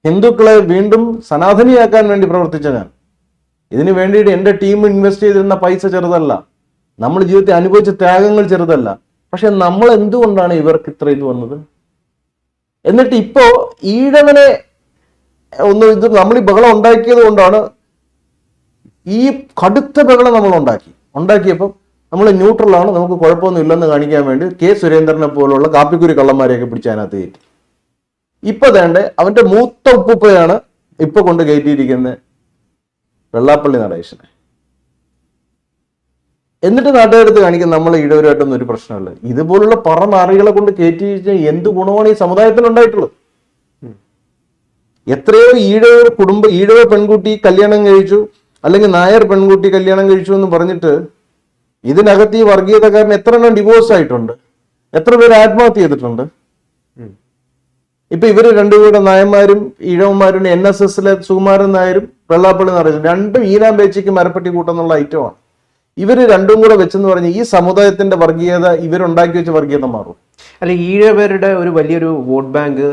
Speaker 1: ഹിന്ദുക്കളെ വീണ്ടും സനാതനിയാക്കാൻ വേണ്ടി പ്രവർത്തിച്ച ഞാൻ. ഇതിനു വേണ്ടിയിട്ട് എന്റെ ടീം ഇൻവെസ്റ്റ് ചെയ്തിരുന്ന പൈസ ചെറുതല്ല. നമ്മൾ ജീവിതത്തിൽ അനുഭവിച്ച ത്യാഗങ്ങൾ ചെറുതല്ല. പക്ഷെ നമ്മൾ എന്തുകൊണ്ടാണ് ഇവർക്ക് ഇത്ര ഇത് വന്നത്? എന്നിട്ട് ഇപ്പോ ഈഴവനെ ഒന്ന് ഇത് നമ്മൾ ഈ ബഹളം ഉണ്ടാക്കിയത് കൊണ്ടാണ് ഈ കടുത്ത ബഹളം നമ്മൾ ഉണ്ടാക്കി. ഉണ്ടാക്കിയപ്പോൾ നമ്മൾ ന്യൂട്രലാണ് നമുക്ക് കുഴപ്പമൊന്നും ഇല്ലെന്ന് കാണിക്കാൻ വേണ്ടി കെ സുരേന്ദ്രനെ പോലുള്ള കാപ്പിക്കുരി കള്ളന്മാരെയൊക്കെ പിടിച്ച് അതിനകത്ത് കയറ്റി. ഇപ്പൊ വേണ്ട അവന്റെ മൂത്ത ഉപ്പുപ്പയാണ് ഇപ്പൊ കൊണ്ട് കയറ്റിയിരിക്കുന്നത് വെള്ളാപ്പള്ളി നടേശനെ. എന്നിട്ട് നാട്ടുകാരത്ത് കാണിക്കുന്ന നമ്മൾ ഇടവരുമായിട്ടൊന്നും ഒരു പ്രശ്നമില്ല. ഇതുപോലുള്ള പറമാറികളെ കൊണ്ട് കയറ്റി കഴിഞ്ഞാൽ എന്ത് ഗുണമാണ് ഈ സമുദായത്തിൽ ഉണ്ടായിട്ടുള്ളത് എത്രയോ ഈഴവ കുടുംബ ഈഴവ പെൺകുട്ടി കല്യാണം കഴിച്ചു അല്ലെങ്കിൽ നായർ പെൺകുട്ടി കല്യാണം കഴിച്ചു എന്ന് പറഞ്ഞിട്ട് ഇതിനകത്ത് ഈ വർഗീയതക്കാരൻ എത്ര എണ്ണം ഡിവോഴ്സ് ആയിട്ടുണ്ട്? എത്ര പേര് ആത്മഹത്യ ചെയ്തിട്ടുണ്ട്? ഇപ്പൊ ഇവർ രണ്ടുപേരുടെ നായന്മാരും ഈഴവന്മാരും എൻ എസ് എസിലെ സുകുമാരൻ നായരും വെള്ളാപ്പള്ളി നായരും രണ്ടും ഈനാം പേച്ചയ്ക്ക് മരപ്പെട്ടി കൂട്ടെന്നുള്ള ഐറ്റമാണ്. ഇവർ രണ്ടും കൂടെ വെച്ചെന്ന് പറഞ്ഞ ഈ സമുദായത്തിന്റെ വർഗീയത ഇവരുണ്ടാക്കി വെച്ച വർഗീയത മാറും.
Speaker 2: അല്ല ഈഴവരുടെ ഒരു വലിയൊരു വോട്ട് ബാങ്ക്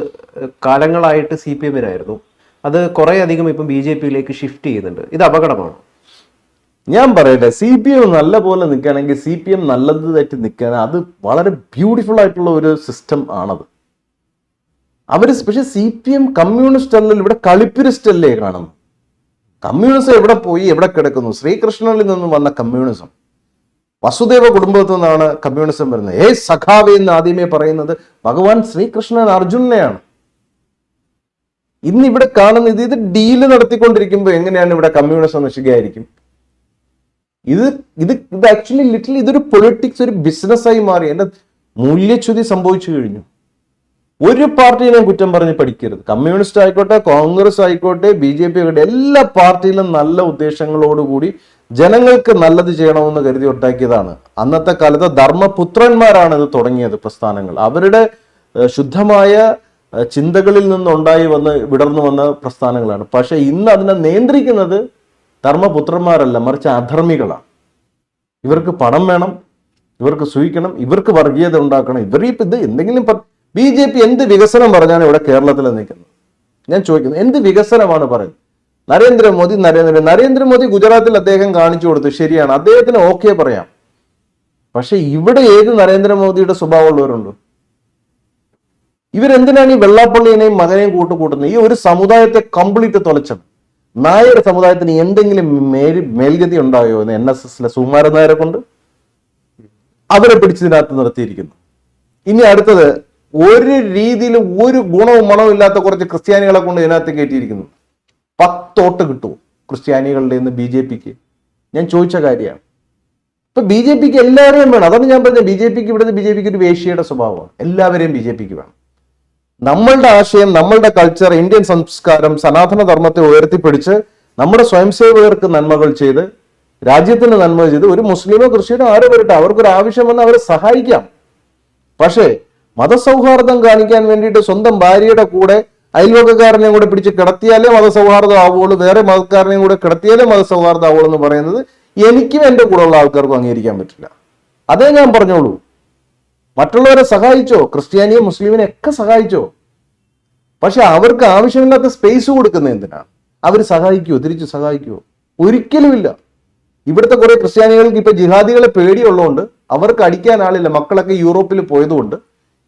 Speaker 2: കാലങ്ങളായിട്ട് സി പി എമ്മിനായിരുന്നു. അത് കുറെ അധികം ഇപ്പം ബി ജെ പിയിലേക്ക് ഷിഫ്റ്റ് ചെയ്യുന്നുണ്ട്. ഇത് അപകടമാണ്?
Speaker 1: ഞാൻ പറയട്ടെ സി പി എം നല്ല പോലെ നിൽക്കുകയാണെങ്കിൽ സി പി എം നല്ലതായിട്ട് നിൽക്കാൻ അത് വളരെ ബ്യൂട്ടിഫുൾ ആയിട്ടുള്ള ഒരു സിസ്റ്റം ആണത്. അവർ പക്ഷെ സി പി എം കമ്മ്യൂണിസ്റ്റ് അല്ലല്ലോ ഇവിടെ കളിപ്പിരിസ്റ്റ് അല്ലേ കാണുന്നു കമ്മ്യൂണിസം എവിടെ പോയി എവിടെ കിടക്കുന്നു? ശ്രീകൃഷ്ണനിൽ നിന്നും വന്ന കമ്മ്യൂണിസം വസുദേവ കുടുംബത്തിൽ നിന്നാണ് കമ്മ്യൂണിസം വരുന്നത്. ഏ സഖാവേ എന്ന് ആദ്യമേ പറയുന്നത് ഭഗവാൻ ശ്രീകൃഷ്ണൻ അർജുനനെയാണ്. ഇന്ന് ഇവിടെ കാണുന്ന ഇത് ഡീൽ നടത്തിക്കൊണ്ടിരിക്കുമ്പോൾ എങ്ങനെയാണ് ഇവിടെ കമ്മ്യൂണിസം നശിക്കുകയായിരിക്കും? ഇത് ഇത് ഇത് ആക്ച്വലി ലിറ്റിൽ ഇതൊരു പൊളിറ്റിക്സ് ഒരു ബിസിനസ്സായി മാറി. എന്റെ മൂല്യച്യുതി സംഭവിച്ചു കഴിഞ്ഞു. ഒരു പാർട്ടിയിലും കുറ്റം പറഞ്ഞ് പഠിക്കരുത്. കമ്മ്യൂണിസ്റ്റ് ആയിക്കോട്ടെ കോൺഗ്രസ് ആയിക്കോട്ടെ ബി ജെ പി ആയിക്കോട്ടെ എല്ലാ പാർട്ടിയിലും നല്ല ഉദ്ദേശങ്ങളോടുകൂടി ജനങ്ങൾക്ക് നല്ലത് ചെയ്യണമെന്ന് കരുതി ഉണ്ടാക്കിയതാണ് അന്നത്തെ കാലത്ത് ധർമ്മപുത്രന്മാരാണ് ഇത് തുടങ്ങിയത് പ്രസ്ഥാനങ്ങൾ. അവരുടെ ശുദ്ധമായ ചിന്തകളിൽ നിന്നുണ്ടായി വന്ന് വിടർന്നു വന്ന പ്രസ്ഥാനങ്ങളാണ്. പക്ഷെ ഇന്ന് അതിനെ നിയന്ത്രിക്കുന്നത് ധർമ്മപുത്രന്മാരല്ല മറിച്ച് അധർമ്മികളാണ്. ഇവർക്ക് പണം വേണം ഇവർക്ക് സൂഹിക്കണം ഇവർക്ക് വർഗീയത ഉണ്ടാക്കണം ഇവർ ഇപ്പം ഇത് എന്തെങ്കിലും ബി ജെ പി എന്ത് വികസനം പറഞ്ഞാണ് ഇവിടെ കേരളത്തിൽ നിൽക്കുന്നത്? ഞാൻ ചോദിക്കുന്നു എന്ത് വികസനമാണ് പറയുന്നത്? നരേന്ദ്രമോദി നരേന്ദ്ര നരേന്ദ്രമോദി ഗുജറാത്തിൽ അദ്ദേഹം കാണിച്ചു കൊടുത്തു ശരിയാണ്. അദ്ദേഹത്തിന് ഓക്കെ പറയാം. പക്ഷെ ഇവിടെ ഏത് നരേന്ദ്രമോദിയുടെ സ്വഭാവമുള്ളവരുണ്ട്? ഇവരെന്തിനാണ് ഈ വെള്ളാപ്പള്ളിയെയും മകനെയും കൂട്ടുകൂട്ടുന്നത്? ഈ ഒരു സമുദായത്തെ കംപ്ലീറ്റ് തുലച്ചത്. നായർ സമുദായത്തിന് എന്തെങ്കിലും മേൽ മേൽഗതി ഉണ്ടായോ എന്ന് എൻ എസ് എസിലെ സുകുമാരൻ നായരെ കൊണ്ട്? അവരെ പിടിച്ചതിനകത്ത് നിർത്തിയിരിക്കുന്നു. ഇനി അടുത്തത് ഒരു രീതിയിലും ഒരു ഗുണവും മണവും ഇല്ലാത്ത കുറച്ച് ക്രിസ്ത്യാനികളെ കൊണ്ട് ഇതിനകത്ത് കയറ്റിയിരിക്കുന്നു. പത്തോട്ട് കിട്ടുമോ ക്രിസ്ത്യാനികളുടെ നിന്ന് ബി ജെ പിക്ക്? ഞാൻ ചോദിച്ച കാര്യമാണ്. ഇപ്പൊ ബി ജെ പിക്ക് എല്ലാവരെയും വേണം. അതാണ് ഞാൻ പറഞ്ഞത്. ബി ജെ പിക്ക് ഇവിടുത്തെ ബി ജെ പിക്ക് ഒരു വേശ്യയുടെ സ്വഭാവമാണ്. എല്ലാവരെയും ബി ജെ പിക്ക് വേണം. നമ്മളുടെ ആശയം നമ്മളുടെ കൾച്ചർ ഇന്ത്യൻ സംസ്കാരം സനാതന ധർമ്മത്തെ ഉയർത്തിപ്പിടിച്ച് നമ്മുടെ സ്വയംസേവകർക്ക് നന്മകൾ ചെയ്ത് രാജ്യത്തിന് നന്മ ചെയ്ത് ഒരു മുസ്ലിമോ ക്രിസ്ത്യനോ ആരോ വരട്ടെ അവർക്കൊരു ആവശ്യം വന്ന് അവരെ സഹായിക്കാം. പക്ഷേ മതസൗഹാർദ്ദം കാണിക്കാൻ വേണ്ടിയിട്ട് സ്വന്തം ഭാര്യയുടെ കൂടെ അയൽവകക്കാരനെയും കൂടെ പിടിച്ച് കിടത്തിയാലേ മതസൗഹാർദ്ദം ആവുള്ളൂ വേറെ മതക്കാരനെയും കൂടെ കിടത്തിയാലേ മതസൗഹാർദ്ദം ആവുള്ളൂ എന്ന് പറയുന്നത് എനിക്കും എന്റെ കൂടെയുള്ള ആൾക്കാർക്കും അംഗീകരിക്കാൻ പറ്റില്ല. അതേ ഞാൻ പറഞ്ഞോളൂ. മറ്റുള്ളവരെ സഹായിച്ചോ? ക്രിസ്ത്യാനിയെ മുസ്ലിമിനെ ഒക്കെ സഹായിച്ചോ? പക്ഷെ അവർക്ക് ആവശ്യമില്ലാത്ത സ്പേസ് കൊടുക്കുന്ന എന്തിനാണ് അവർ സഹായിക്കുമോ തിരിച്ചു സഹായിക്കുമോ ഒരിക്കലുമില്ല. ഇവിടുത്തെ കുറെ ക്രിസ്ത്യാനികൾക്ക് ഇപ്പൊ ജിഹാദികളെ പേടിയുള്ളതുകൊണ്ട് അവർക്ക് അടിക്കാൻ ആളില്ല. മക്കളൊക്കെ യൂറോപ്പിൽ പോയതുകൊണ്ട്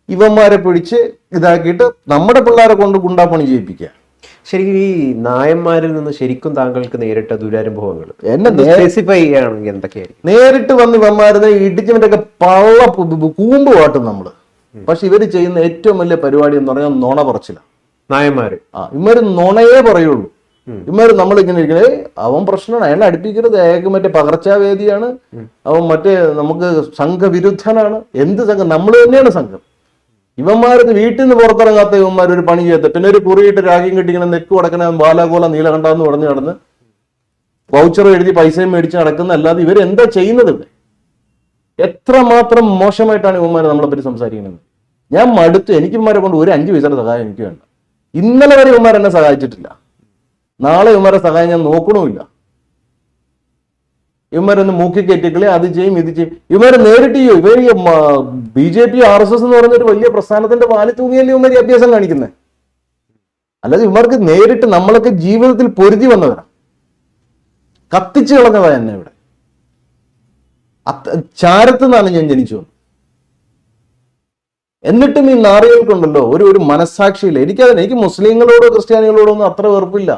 Speaker 1: ഇവന്മാരെ പിടിച്ച് ഇതാക്കിയിട്ട് നമ്മുടെ പിള്ളേരെ കൊണ്ട് ഗുണ്ടാപ്പണി ചെയ്യിപ്പിക്കുക.
Speaker 2: ശരിക്കും ഈ നായന്മാരിൽ നിന്ന് ശരിക്കും താങ്കൾക്ക് നേരിട്ട ദുരനുഭവങ്ങൾ.
Speaker 1: എന്നെ
Speaker 2: സ്പെസിഫൈ ചെയ്യുകയാണെങ്കിൽ എന്തൊക്കെയായിരിക്കും?
Speaker 1: നേരിട്ട് വന്ന് ഇവന്മാരുന്ന് ഇടിച്ചവന്റെ പള്ള കൂമ്പ് കാട്ടും നമ്മൾ. പക്ഷെ ഇവർ ചെയ്യുന്ന ഏറ്റവും വലിയ പരിപാടി എന്ന് പറഞ്ഞാൽ നുണ പറച്ചില്ല
Speaker 2: നായന്മാര്.
Speaker 1: ആ ഇവർ നുണയേ പറയുള്ളൂ. ഇമ്മര് നമ്മൾ ഇങ്ങനെ ഇരിക്കണേ അവൻ പ്രശ്നമാണ് അയാളെ അടുപ്പിക്കരുത് അയാൾക്ക് മറ്റേ പകർച്ചാവേദിയാണ് അവൻ മറ്റേ നമുക്ക് സംഘവിരുദ്ധനാണ് എന്ത് സംഘം? നമ്മൾ തന്നെയാണ് സംഘം. ഇവന്മാർക്ക് വീട്ടിൽ നിന്ന് പുറത്തിറങ്ങാത്ത ഇവന്മാർ ഒരു പണി ചെയ്ത് പിന്നെ ഒരു കുറിയിട്ട് രാഗ്യം കെട്ടിങ്ങനെ നെക്ക് കൊടുക്കണ ബാലാകോല നീലകണ്ടെന്ന് പറഞ്ഞ് നടന്ന് വൗച്ചർ എഴുതി പൈസയും മേടിച്ച് നടക്കുന്ന അല്ലാതെ ഇവർ എന്താ ചെയ്യുന്നത് ഇവിടെ? എത്ര മാത്രം മോശമായിട്ടാണ് ഇവന്മാർ നമ്മളെ പറ്റി സംസാരിക്കുന്നത്? ഞാൻ മടുത്തു. എനിക്ക് ഇവന്മാരെ കൊണ്ട് ഒരു അഞ്ച് പൈസയുടെ സഹായം എനിക്ക് വേണ്ട. ഇന്നലെ വരെ ഇവന്മാർ എന്നെ സഹായിച്ചിട്ടില്ല. നാളെ ഇവന്മാരെ സഹായം ഞാൻ നോക്കണമില്ല ഇവന്മാരൊന്ന് മൂക്കി കയറ്റിക്കളി അത് ചെയ്യും ഇത് ചെയ്യും. ഇവർ നേരിട്ട് ഇവർ B J P R S S എന്ന് പറയുന്ന ഒരു വലിയ പ്രസ്ഥാനത്തിന്റെ വാലി തൂങ്ങിയല്ലേ ഇവന്മാർ അഭ്യാസം കാണിക്കുന്നത് അല്ലാതെ ഇവർക്ക് നേരിട്ട് നമ്മളൊക്കെ ജീവിതത്തിൽ പൊരുതി വന്നവരാ. കത്തിച്ചു കളഞ്ഞതാ എന്നെ ഇവിടെ. ചാരത്ത് നിന്നാണ് ഞാൻ ജനിച്ചു. എന്നിട്ടും ഈ നാറികൾക്കുണ്ടല്ലോ ഒരു ഒരു മനസ്സാക്ഷിയില്ല. എനിക്കതിന് എനിക്ക് മുസ്ലിങ്ങളോടോ ക്രിസ്ത്യാനികളോടോ ഒന്നും അത്ര വെറുപ്പില്ല.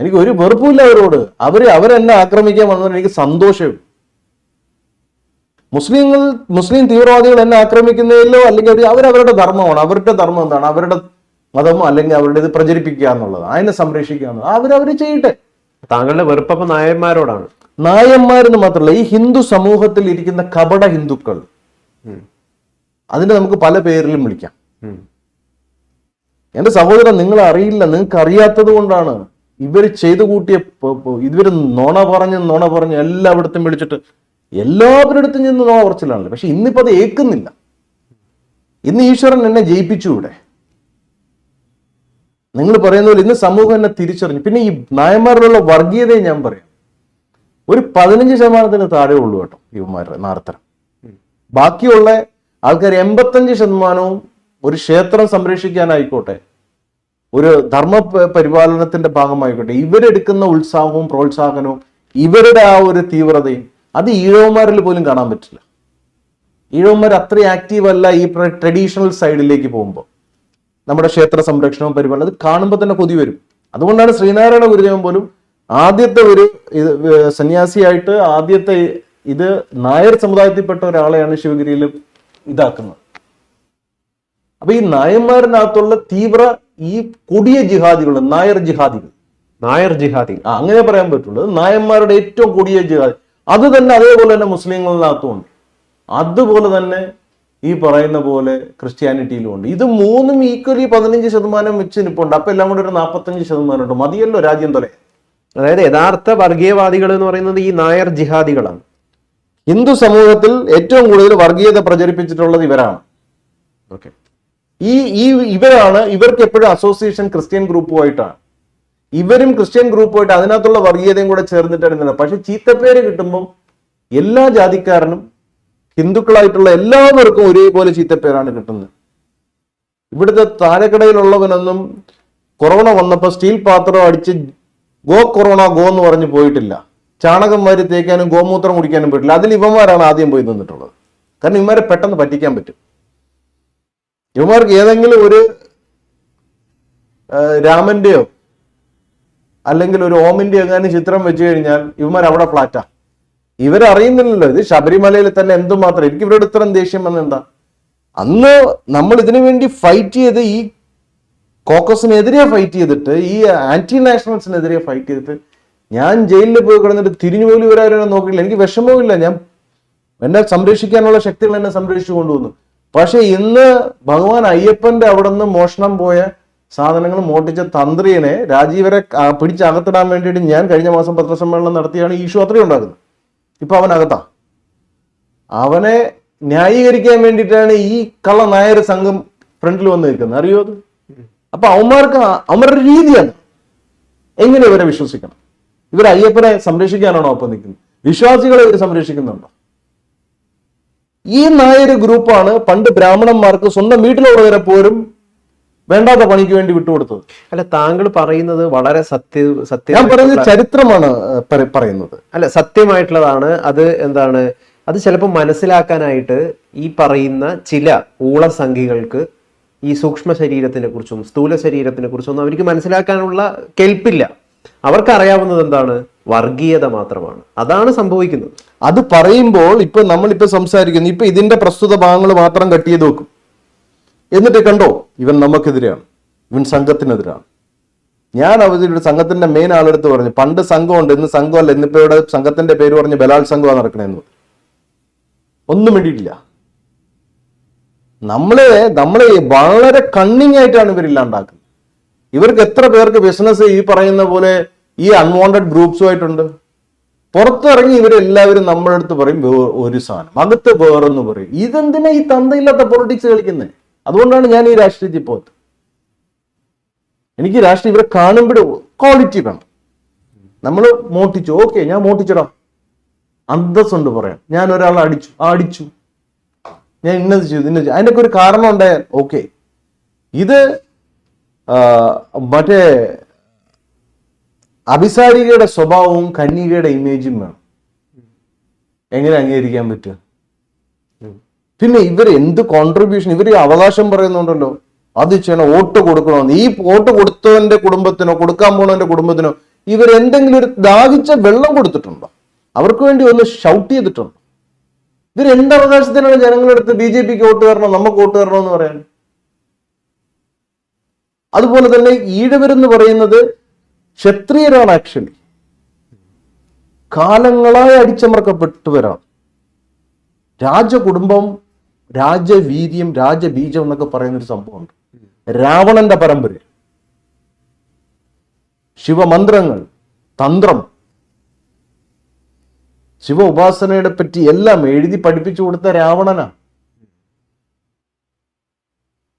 Speaker 1: എനിക്ക് ഒരു വെറുപ്പില്ല അവരോട്. അവർ അവരെന്നെ ആക്രമിക്കാൻ വന്നതിന് എനിക്ക് സന്തോഷം. മുസ്ലിങ്ങൾ മുസ്ലിം തീവ്രവാദികൾ എന്നെ ആക്രമിക്കുന്നതിലോ അല്ലെങ്കിൽ അവർ അവരവരുടെ ധർമ്മമാണ്. അവരുടെ ധർമ്മം എന്താണ്? അവരുടെ മതം അല്ലെങ്കിൽ അവരുടെ ഇത് പ്രചരിപ്പിക്കുക എന്നുള്ളത്. അതിനെ സംരക്ഷിക്കുക എന്നുള്ളത്. അവരവർ ചെയ്യട്ടെ.
Speaker 2: താങ്കളുടെ വെറുപ്പപ്പ നായന്മാരോടാണ്.
Speaker 1: നായന്മാരെന്ന് മാത്രമല്ല ഈ ഹിന്ദു സമൂഹത്തിൽ ഇരിക്കുന്ന കപട ഹിന്ദുക്കൾ. അതിനെ നമുക്ക് പല പേരിലും വിളിക്കാം. എന്റെ സഹോദരൻ നിങ്ങൾ അറിയില്ല. നിങ്ങൾക്ക് അറിയാത്തത് കൊണ്ടാണ്. ഇവർ ചെയ്തു കൂട്ടിയ ഇവർ നോണ പറഞ്ഞ് നുണ പറഞ്ഞ് എല്ലായിടത്തും വിളിച്ചിട്ട് എല്ലാവരുടെ അടുത്തും ചെന്ന് നുണ പറച്ചിലാണല്ലോ. പക്ഷെ ഇന്നിപ്പോ അത് ഏക്കുന്നില്ല ഇന്ന് ഈശ്വരൻ എന്നെ ജയിപ്പിച്ചു ഇവിടെ. നിങ്ങൾ പറയുന്ന പോലെ ഇന്ന് സമൂഹം എന്നെ തിരിച്ചറിഞ്ഞു. പിന്നെ ഈ നായന്മാരിലുള്ള വർഗീയതയെ ഞാൻ പറയാം. ഒരു പതിനഞ്ച് ശതമാനത്തിന് താഴെ ഉള്ളൂ കേട്ടോ ഇവന്മാരുടെ നാർത്തരം ബാക്കിയുള്ള ആൾക്കാർ എൺപത്തഞ്ച് ശതമാനവും ഒരു ക്ഷേത്രം സംരക്ഷിക്കാനായിക്കോട്ടെ. ഒരു ധർമ്മ പരിപാലനത്തിന്റെ ഭാഗമായിക്കോട്ടെ. ഇവരെടുക്കുന്ന ഉത്സാഹവും പ്രോത്സാഹനവും ഇവരുടെ ആ ഒരു തീവ്രതയും അത് ഈഴവന്മാരിൽ പോലും കാണാൻ പറ്റില്ല. ഈഴവന്മാർ അത്ര ആക്റ്റീവ് അല്ല ഈ ട്രഡീഷണൽ സൈഡിലേക്ക് പോകുമ്പോൾ. നമ്മുടെ ക്ഷേത്ര സംരക്ഷണവും പരിപാലനം അത് കാണുമ്പോൾ തന്നെ കൊതി വരും. അതുകൊണ്ടാണ് ശ്രീനാരായണ ഗുരുദേവൻ പോലും ആദ്യത്തെ ഒരു സന്യാസിയായിട്ട് ആദ്യത്തെ ഇത് നായർ സമുദായത്തിൽപ്പെട്ട ഒരാളെയാണ് ശിവഗിരിയിൽ ഇതാക്കുന്നത്. അപ്പൊ ഈ നായന്മാരിനകത്തുള്ള തീവ്ര ഈ കൊടിയ ജിഹാദികൾ നായർ ജിഹാദികൾ.
Speaker 2: നായർ ജിഹാദി.
Speaker 1: ആ, അങ്ങനെ പറയാൻ പറ്റുള്ളൂ. നായന്മാരുടെ ഏറ്റവും കൊടിയ ജിഹാദി. അത് തന്നെ അതേപോലെ തന്നെ മുസ്ലിങ്ങളിനകത്തും ഉണ്ട് അതുപോലെ തന്നെ ഈ പറയുന്ന പോലെ ക്രിസ്ത്യാനിറ്റിയിലും ഉണ്ട്. ഇത് മൂന്നും ഈക്വലി പതിനഞ്ച് ശതമാനം വെച്ച് നിപ്പുണ്ട് അപ്പൊ എല്ലാം കൂടെ ഒരു നാൽപ്പത്തഞ്ച് ശതമാനം ഉണ്ട്. മതിയല്ലോ രാജ്യം തൊലേ.
Speaker 2: അതായത് യഥാർത്ഥ വർഗീയവാദികൾ എന്ന് പറയുന്നത് ഈ നായർ ജിഹാദികളാണ്.
Speaker 1: ഹിന്ദു സമൂഹത്തിൽ ഏറ്റവും കൂടുതൽ വർഗീയത പ്രചരിപ്പിച്ചിട്ടുള്ളത് ഇവരാണ്.
Speaker 2: ഓക്കെ.
Speaker 1: ഈ ഈ ഇവരാണ് ഇവർക്ക് എപ്പോഴും അസോസിയേഷൻ ക്രിസ്ത്യൻ ഗ്രൂപ്പുമായിട്ടാണ് ഇവരും ക്രിസ്ത്യൻ ഗ്രൂപ്പുമായിട്ട് അതിനകത്തുള്ള വർഗീയതയും കൂടെ ചേർന്നിട്ടാണ് ഇന്നലെ പക്ഷെ ചീത്തപ്പേര് കിട്ടുമ്പോൾ എല്ലാ ജാതിക്കാരനും ഹിന്ദുക്കളായിട്ടുള്ള എല്ലാവർക്കും ഒരേപോലെ ചീത്തപ്പേരാണ് കിട്ടുന്നത്. ഇവിടുത്തെ താരക്കടയിലുള്ളവനൊന്നും കൊറോണ വന്നപ്പോൾ സ്റ്റീൽ പാത്രം അടിച്ച് ഗോ കൊറോണ ഗോ എന്ന് പറഞ്ഞ് പോയിട്ടില്ല. ചാണകം വാരി തേക്കാനും ഗോമൂത്രം കുടിക്കാനും പോയിട്ടില്ല. അതിൽ ഇവന്മാരാണ് ആദ്യം പോയി നിന്നിട്ടുള്ളത്. കാരണം ഇവന്മാരെ പെട്ടെന്ന് പറ്റിക്കാൻ പറ്റും. ഇവന്മാർക്ക് ഏതെങ്കിലും ഒരു രാമന്റെയോ അല്ലെങ്കിൽ ഒരു ഓമിന്റെയോ എങ്ങാനും ചിത്രം വെച്ച് കഴിഞ്ഞാൽ ഇവന്മാർ അവിടെ ഫ്ലാറ്റാ ഇവരറിയുന്നില്ലല്ലോ ഇത് ശബരിമലയിൽ തന്നെ എന്തുമാത്രം? എനിക്ക് ഇവരോട് ഇത്രയും ദേഷ്യം വന്നെന്താ? അന്ന് നമ്മൾ ഇതിനു വേണ്ടി ഫൈറ്റ് ചെയ്ത് ഈ കോക്കസിനെതിരെ ഫൈറ്റ് ചെയ്തിട്ട് ഈ ആന്റി നാഷണൽസിനെതിരെ ഫൈറ്റ് ചെയ്തിട്ട് ഞാൻ ജയിലിൽ പോയി കിടന്നിട്ട് തിരിഞ്ഞു പോലും ഇവരാരും നോക്കിയില്ല എനിക്ക് വിഷമവുമില്ല. ഞാൻ എന്നെ സംരക്ഷിക്കാനുള്ള ശക്തികൾ എന്നെ സംരക്ഷിച്ചു കൊണ്ടുവന്നു. പക്ഷെ ഇന്ന് ഭഗവാൻ അയ്യപ്പന്റെ അവിടെ നിന്ന് മോഷണം പോയ സാധനങ്ങൾ മോട്ടിച്ച തന്ത്രിയെ രാജീവരെ പിടിച്ചകത്തിടാൻ വേണ്ടിയിട്ട് ഞാൻ കഴിഞ്ഞ മാസം പത്രസമ്മേളനം നടത്തിയാണ് ഈ അത്രയും ഉണ്ടാക്കുന്നത് ഇപ്പൊ അവൻ അകത്താ അവനെ ന്യായീകരിക്കാൻ വേണ്ടിയിട്ടാണ് ഈ കള്ള നായർ സംഘം ഫ്രണ്ടിൽ വന്ന് നിൽക്കുന്നത്. അറിയോ അത്? അപ്പൊ അവന്മാർക്ക് അവരുടെ രീതിയാണ്. എങ്ങനെ ഇവരെ വിശ്വസിക്കണം? ഇവർ അയ്യപ്പനെ സംരക്ഷിക്കാനാണോ ഒപ്പം നിൽക്കുന്നത്? വിശ്വാസികളെ ഇവർ സംരക്ഷിക്കുന്നുണ്ടോ? ഈ നായർ ഗ്രൂപ്പാണ് പണ്ട് ബ്രാഹ്മണന്മാർക്ക് സ്വന്തം വീട്ടിലുള്ളവരെ പോലും വേണ്ടാത്ത പണിക്ക് വേണ്ടി വിട്ടുകൊടുത്തത്.
Speaker 2: അല്ല താങ്കൾ പറയുന്നത് വളരെ സത്യ സത്യം
Speaker 1: ഞാൻ പറയുന്നത് ചരിത്രമാണ് പറയുന്നത്.
Speaker 2: അല്ല സത്യമായിട്ടുള്ളതാണ്. അത് എന്താണ്? അത് ചിലപ്പോൾ മനസ്സിലാക്കാനായിട്ട് ഈ പറയുന്ന ചില ഊളസംഖ്യകൾക്ക് ഈ സൂക്ഷ്മ ശരീരത്തിനെ കുറിച്ചും സ്ഥൂല ശരീരത്തിനെ കുറിച്ചും ഒന്നും അവർക്ക് മനസ്സിലാക്കാനുള്ള കെൽപ്പില്ല. അവർക്ക് അറിയാവുന്നത് എന്താണ്? വർഗീയത മാത്രമാണ്. അതാണ് സംഭവിക്കുന്നത്.
Speaker 1: അത് പറയുമ്പോൾ ഇപ്പൊ നമ്മളിപ്പോ സംസാരിക്കുന്നു ഇപ്പൊ ഇതിന്റെ പ്രസ്തുത ഭാഗങ്ങൾ മാത്രം കട്ട് ചെയ്ത് വെക്കും. എന്നിട്ട് കണ്ടോ ഇവൻ നമുക്കെതിരെയാണ്. ഇവൻ സംഘത്തിനെതിരാണ്. ഞാൻ അവരുടെ സംഘത്തിന്റെ മെയിൻ ആളെടുത്ത് പറഞ്ഞു പണ്ട് സംഘമുണ്ട് ഇന്ന് സംഘമല്ല ഇന്നിപ്പോ ഇവിടെ സംഘത്തിന്റെ പേര് പറഞ്ഞ് ബലാത്സംഗമാണ് നടക്കണേന്ന്. ഒന്നും വേണ്ടിയിട്ടില്ല നമ്മളെ നമ്മളെ വളരെ കണ്ണിങ് ആയിട്ടാണ് ഇവരില്ലാണ്ടാക്കുന്നത്. ഇവർക്ക് എത്ര പേർക്ക് ബിസിനസ് ഈ പറയുന്ന പോലെ ഈ അൺവാണ്ടഡ് ഗ്രൂപ്പ്സുമായിട്ടുണ്ട് പുറത്തിറങ്ങി ഇവരെല്ലാവരും നമ്മുടെ അടുത്ത് പറയും ഒരു സാധനം. അകത്ത് വേറെന്ന് പറയും. ഇതെന്തിനാ ഈ തന്തയില്ലാത്ത പൊളിറ്റിക്സ് കളിക്കുന്നത് അതുകൊണ്ടാണ് ഞാൻ ഈ രാഷ്ട്രീയത്തിൽ പോകത്ത് എനിക്ക് രാഷ്ട്രീയം ഇവരെ കാണുമ്പോൾ ക്വാളിറ്റി വേണം. നമ്മൾ മോട്ടിച്ചു. ഓക്കെ ഞാൻ മോട്ടിച്ചടാ. അന്തസ്സുണ്ട് പറയാം ഞാൻ ഒരാളെ അടിച്ചു. അടിച്ചു. ഞാൻ ഇന്നത് ചെയ്തു ഇന്നത് ചെയ്തു. അതിന്റെയൊക്കെ ഒരു കാരണം ഉണ്ടായാൽ ഓക്കെ. ഇത് മറ്റേ അഭിസാരികയുടെ സ്വഭാവവും കന്യകയുടെ ഇമേജും വേണം. എങ്ങനെ അംഗീകരിക്കാൻ പറ്റുക? പിന്നെ ഇവർ എന്ത് കോൺട്രിബ്യൂഷൻ ഇവർ അവകാശം പറയുന്നുണ്ടല്ലോ. അത് ചെയ്യണം വോട്ട് കൊടുക്കണമെന്ന്. ഈ വോട്ട് കൊടുത്തവന്റെ കുടുംബത്തിനോ കൊടുക്കാൻ പോണവന്റെ കുടുംബത്തിനോ ഇവർ എന്തെങ്കിലും ഒരു ദാഹിച്ച വെള്ളം കൊടുത്തിട്ടുണ്ടോ? അവർക്ക് വേണ്ടി ഒന്ന് ഷൗട്ട് ചെയ്തിട്ടുണ്ടോ? ഇവർ എന്ത് അവകാശത്തിനാണ് ജനങ്ങളെടുത്ത് ബി ജെ പിക്ക് വോട്ട് തരണം നമുക്ക് വോട്ട് തരണം എന്ന് പറയാൻ? അതുപോലെ തന്നെ ഈഴവരെന്ന് പറയുന്നത് ക്ഷത്രിയരാണ് ആക്ച്വലി കാലങ്ങളായി അടിച്ചമർക്കപ്പെട്ടവരാണ്. രാജകുടുംബം രാജവീര്യം രാജബീജം എന്നൊക്കെ പറയുന്ന ഒരു സംഭവമുണ്ട്. രാവണന്റെ പരമ്പര ശിവമന്ത്രങ്ങൾ തന്ത്രം. ശിവ ഉപാസനയുടെ പറ്റി എല്ലാം എഴുതി പഠിപ്പിച്ചു കൊടുത്ത രാവണനാ.